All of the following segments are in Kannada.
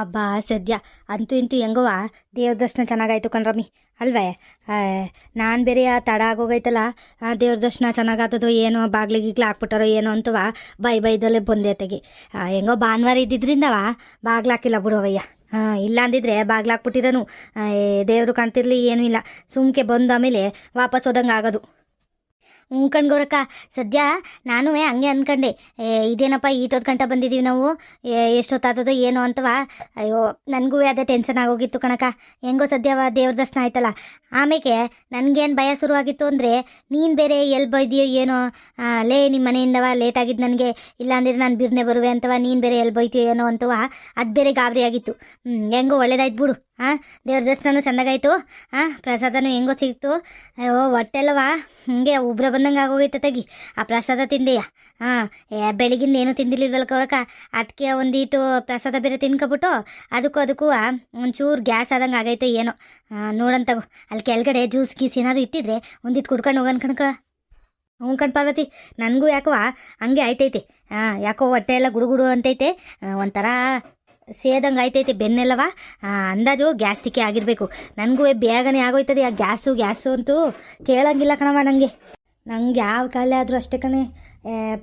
ಅಬ್ಬಾ, ಸದ್ಯ. ಅಂತೂ ಇಂತೂ ಹೆಂಗವ? ದೇವ್ರ ದರ್ಶನ ಚೆನ್ನಾಗಾಯ್ತು ಕಣ್ರಮ್ಮಿ ಅಲ್ವೇ? ನಾನು ಬೇರೆ ಆ ತಡ ಆಗೋಗೈತಲ್ಲ, ಆ ದೇವ್ರ ದರ್ಶನ ಚೆನ್ನಾಗಾತದೋ ಏನೋ ಬಾಗ್ಲಿಗಿಗ್ಲು ಹಾಕ್ಬಿಟ್ಟಾರೋ ಏನೋ ಅಂತವ ಬೈ ಬೈದಲ್ಲೇ ಬಂದೆ ತೆಗಿ ಹೆಂಗೋ ಭಾನುವಾರ ಇದ್ದಿದ್ರಿಂದವ ಬಾಗ್ಲು ಹಾಕಿಲ್ಲ ಬಿಡುವಯ್ಯ ಹಾಂ ಇಲ್ಲ ಅಂದಿದ್ರೆ ಬಾಗ್ಲಾಕ್ಬಿಟ್ಟಿರೋನು ದೇವರು ಕಾಣ್ತಿರ್ಲಿ, ಏನೂ ಇಲ್ಲ. ಸುಮ್ಕೆ ಬಂದ ಆಮೇಲೆ ವಾಪಸ್ ಹೋದಂಗೆ ಆಗೋದು ಹ್ಞೂ ಕಣ್ಗೌರಕ್ಕ ಸದ್ಯ ನಾನು ಹಂಗೆ ಅಂದ್ಕೊಂಡೆ ಇದೇನಪ್ಪ ಈಟೋದ್ ಗಂಟ ಬಂದಿದ್ದೀವಿ ನಾವು? ಎಷ್ಟೊತ್ತಾದದು ಏನು ಅಂತವ? ಅಯ್ಯೋ, ನನಗೂ ಅದೇ ಟೆನ್ಷನ್ ಆಗೋಗಿತ್ತು ಕಣಕ ಹೆಂಗೋ ಸದ್ಯವ ದೇವ್ರ ದರ್ಶನ ಆಯ್ತಲ್ಲ. ಆಮೇಲೆ ನನಗೇನು ಭಯ ಶುರುವಾಗಿತ್ತು ಅಂದರೆ ನೀನು ಬೇರೆ ಎಲ್ಲಿ ಬೈದಿಯೋ ಏನೋ? ಲೇ ನಿಮ್ಮ ಮನೆಯಿಂದವ? ಲೇಟ್ ಆಗಿದ್ದು ನನಗೆ. ಇಲ್ಲಾಂದ್ರೆ ನಾನು ಬಿರ್ನೆ ಬರುವೆ ಅಂತವ? ನೀನು ಬೇರೆ ಎಲ್ಲಿ ಬೈತೀಯೋ ಏನೋ ಅಂತವ? ಅದು ಬೇರೆ ಗಾಬರಿ ಆಗಿತ್ತು ಹೆಂಗೋ ಒಳ್ಳೇದಾಯ್ತು ಬಿಡು. ಹಾಂ ದೇವ್ರ ದರ್ಶನನೂ ಚೆಂದಾಗಾಯ್ತು. ಹಾಂ ಪ್ರಸಾದನೂ ಹೆಂಗೋ ಸಿಕ್ತು ಅಯ್ಯೋ ಹೊಟ್ಟೆಲ್ವಾ ಹಂಗೆ ಉಬ್ರ ಬಂದಂಗೆ ಆಗೋಗೈತೆ ತಗಿ. ಆ ಪ್ರಸಾದ ತಿಂದೆಯ? ಹಾಂ ಬೆಳಗಿಂದ ಏನು ತಿಂದಿರ್ಲಿಲ್ವಲ್ಲ ಅವ್ರಕ್ಕ ಅದಕ್ಕೆ ಒಂದೀಟು ಪ್ರಸಾದ ಬೇರೆ ತಿನ್ಕೊಬಿಟ್ಟು ಅದಕ್ಕೂ ಅದಕ್ಕೂ ಒಂಚೂರು ಗ್ಯಾಸ್ ಆದಂಗೆ ಆಗೈತೆ ಏನೋ. ತಗೋ. ಅಲ್ಲಿ ಕೆಳಗಡೆ ಜ್ಯೂಸ್ ಗೀಸ್ ಏನಾದ್ರು ಇಟ್ಟಿದ್ರೆ ಒಂದಿಟ್ಟು ಕುಡ್ಕೊಂಡು ಹೋಗೋಣ ಕಣಕ ಹ್ಞೂ ಕಣ್ ಪಾರ್ವತಿ, ನನಗೂ ಯಾಕೋ, ಹಂಗೆ ಆಯ್ತೈತೆ. ಹಾಂ ಯಾಕೋ ಹೊಟ್ಟೆ ಎಲ್ಲ ಗುಡುಗುಡು ಅಂತೈತೆ. ಒಂಥರ ಸೇದಂಗೆ ಆಯ್ತೈತೆ ಬೆನ್ನೆಲ್ಲವ ಅಂದಾಜು ಗ್ಯಾಸ್ಟಿಕೆ ಆಗಿರಬೇಕು. ನನಗೂ ಬೇಗನೆ ಆಗೋಯ್ತದೆ. ಆ ಗ್ಯಾಸು ಗ್ಯಾಸು ಅಂತೂ ಕೇಳಂಗಿಲ್ಲ ಕಣವ ನನಗೆ ನಂಗೆ ಯಾವ ಕಾಲೇ ಆದರೂ ಅಷ್ಟೇ ಕಣೆ.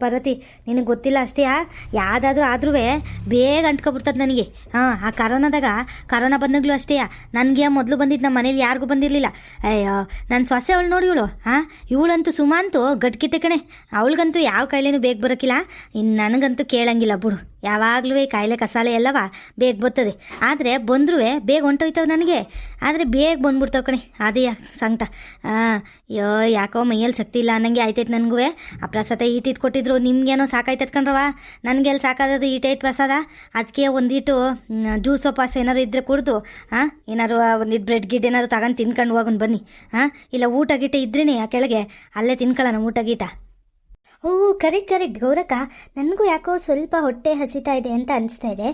ಪಾರ್ವತಿ, ನಿನಗೆ ಗೊತ್ತಿಲ್ಲ ಅಷ್ಟೇ ಯಾವುದಾದ್ರೂ ಆದ್ರೂ ಬೇಗ ಅಂಟ್ಕೊಬಿಡ್ತದೆ ನನಗೆ. ಹಾಂ, ಆ ಕರೋನಾದಾಗ, ಕರೋನಾ ಬಂದಾಗಲೂ ಅಷ್ಟೇ ನನಗೆ ಮೊದಲು ಬಂದಿದ್ದು ನಮ್ಮ ಮನೇಲಿ ಯಾರಿಗೂ ಬಂದಿರಲಿಲ್ಲ. ಅಯ್ಯೋ ನನ್ನ ಸೊಸೆ ಅವಳು ನೋಡಿ ಇವಳು, ಹಾಂ? ಇವಳಂತೂ ಸುಮಾಂತು ಗಟ್ಕಿತೆ ಕಣೆ. ಅವಳಿಗಂತೂ ಯಾವ ಕಾಯಿಲೆನೂ ಬೇಗ ಬರೋಕ್ಕಿಲ್ಲ ಇನ್ನು ನನಗಂತೂ ಕೇಳಂಗಿಲ್ಲ ಬಿಡು. ಯಾವಾಗಲೂ ಕಾಯಿಲೆ ಕಸಾಲೆ ಎಲ್ಲವ ಬೇಗ ಬರ್ತದೆ. ಆದರೆ ಬಂದರೂ ಬೇಗ ಹೊಂಟೋಯ್ತವೆ ನನಗೆ. ಆದರೆ ಬೇಗ ಬಂದ್ಬಿಡ್ತಾವೆ ಕಣೆ ಅದೇ ಸಂಕಟ. ಹಾಂ ಅಯ್ಯೋ, ಯಾಕೋ ಮೈಯಲ್ಲಿ ಶಕ್ತಿ ಇಲ್ಲ ಅನ್ನಂಗೆ ಆಯ್ತೈತೆ ನನಗೂ ಆ ಪ್ರಸಾದ ಈಟಿಟ್ಟು ಕೊಟ್ಟಿದ್ರು ನಿಮ್ಗೇನೋ ಸಾಕಾಯ್ತು ನನಗೆ ನನಗೆಲ್ಲಿ ಸಾಕಾದದು ಈಟೈಟ್ ಪ್ರಸಾದ. ಅದಕ್ಕೆ ಒಂದಿಟ್ಟು ಜ್ಯೂಸ್ ಪಾಸ್ ಏನಾರು ಇದ್ದರೆ ಕುಡ್ದು ಹಾಂ ಏನಾರು ಒಂದಿಟ್ಟು ಬ್ರೆಡ್ ಗಿಡ್ ಏನಾರು ತಗೊಂಡು ತಿನ್ಕೊಂಡು ಹೋಗೋಣ ಬನ್ನಿ ಹಾಂ ಇಲ್ಲ ಊಟ ಗೀಟ ಇದ್ರೇ ಆ ಕೆಳಗೆ? ಅಲ್ಲೇ ತಿನ್ಕೊಳ್ಳೋಣ ಊಟ ಗೀಟ. ಓ ಕರೆಕ್ಟ್ ಕರೆಕ್ಟ್ ಗೌರಕ್ಕ. ನನಗೂ ಯಾಕೋ ಸ್ವಲ್ಪ ಹೊಟ್ಟೆ ಹಸಿತಾ ಇದೆ ಅಂತ ಅನಿಸ್ತಾ ಇದೆ.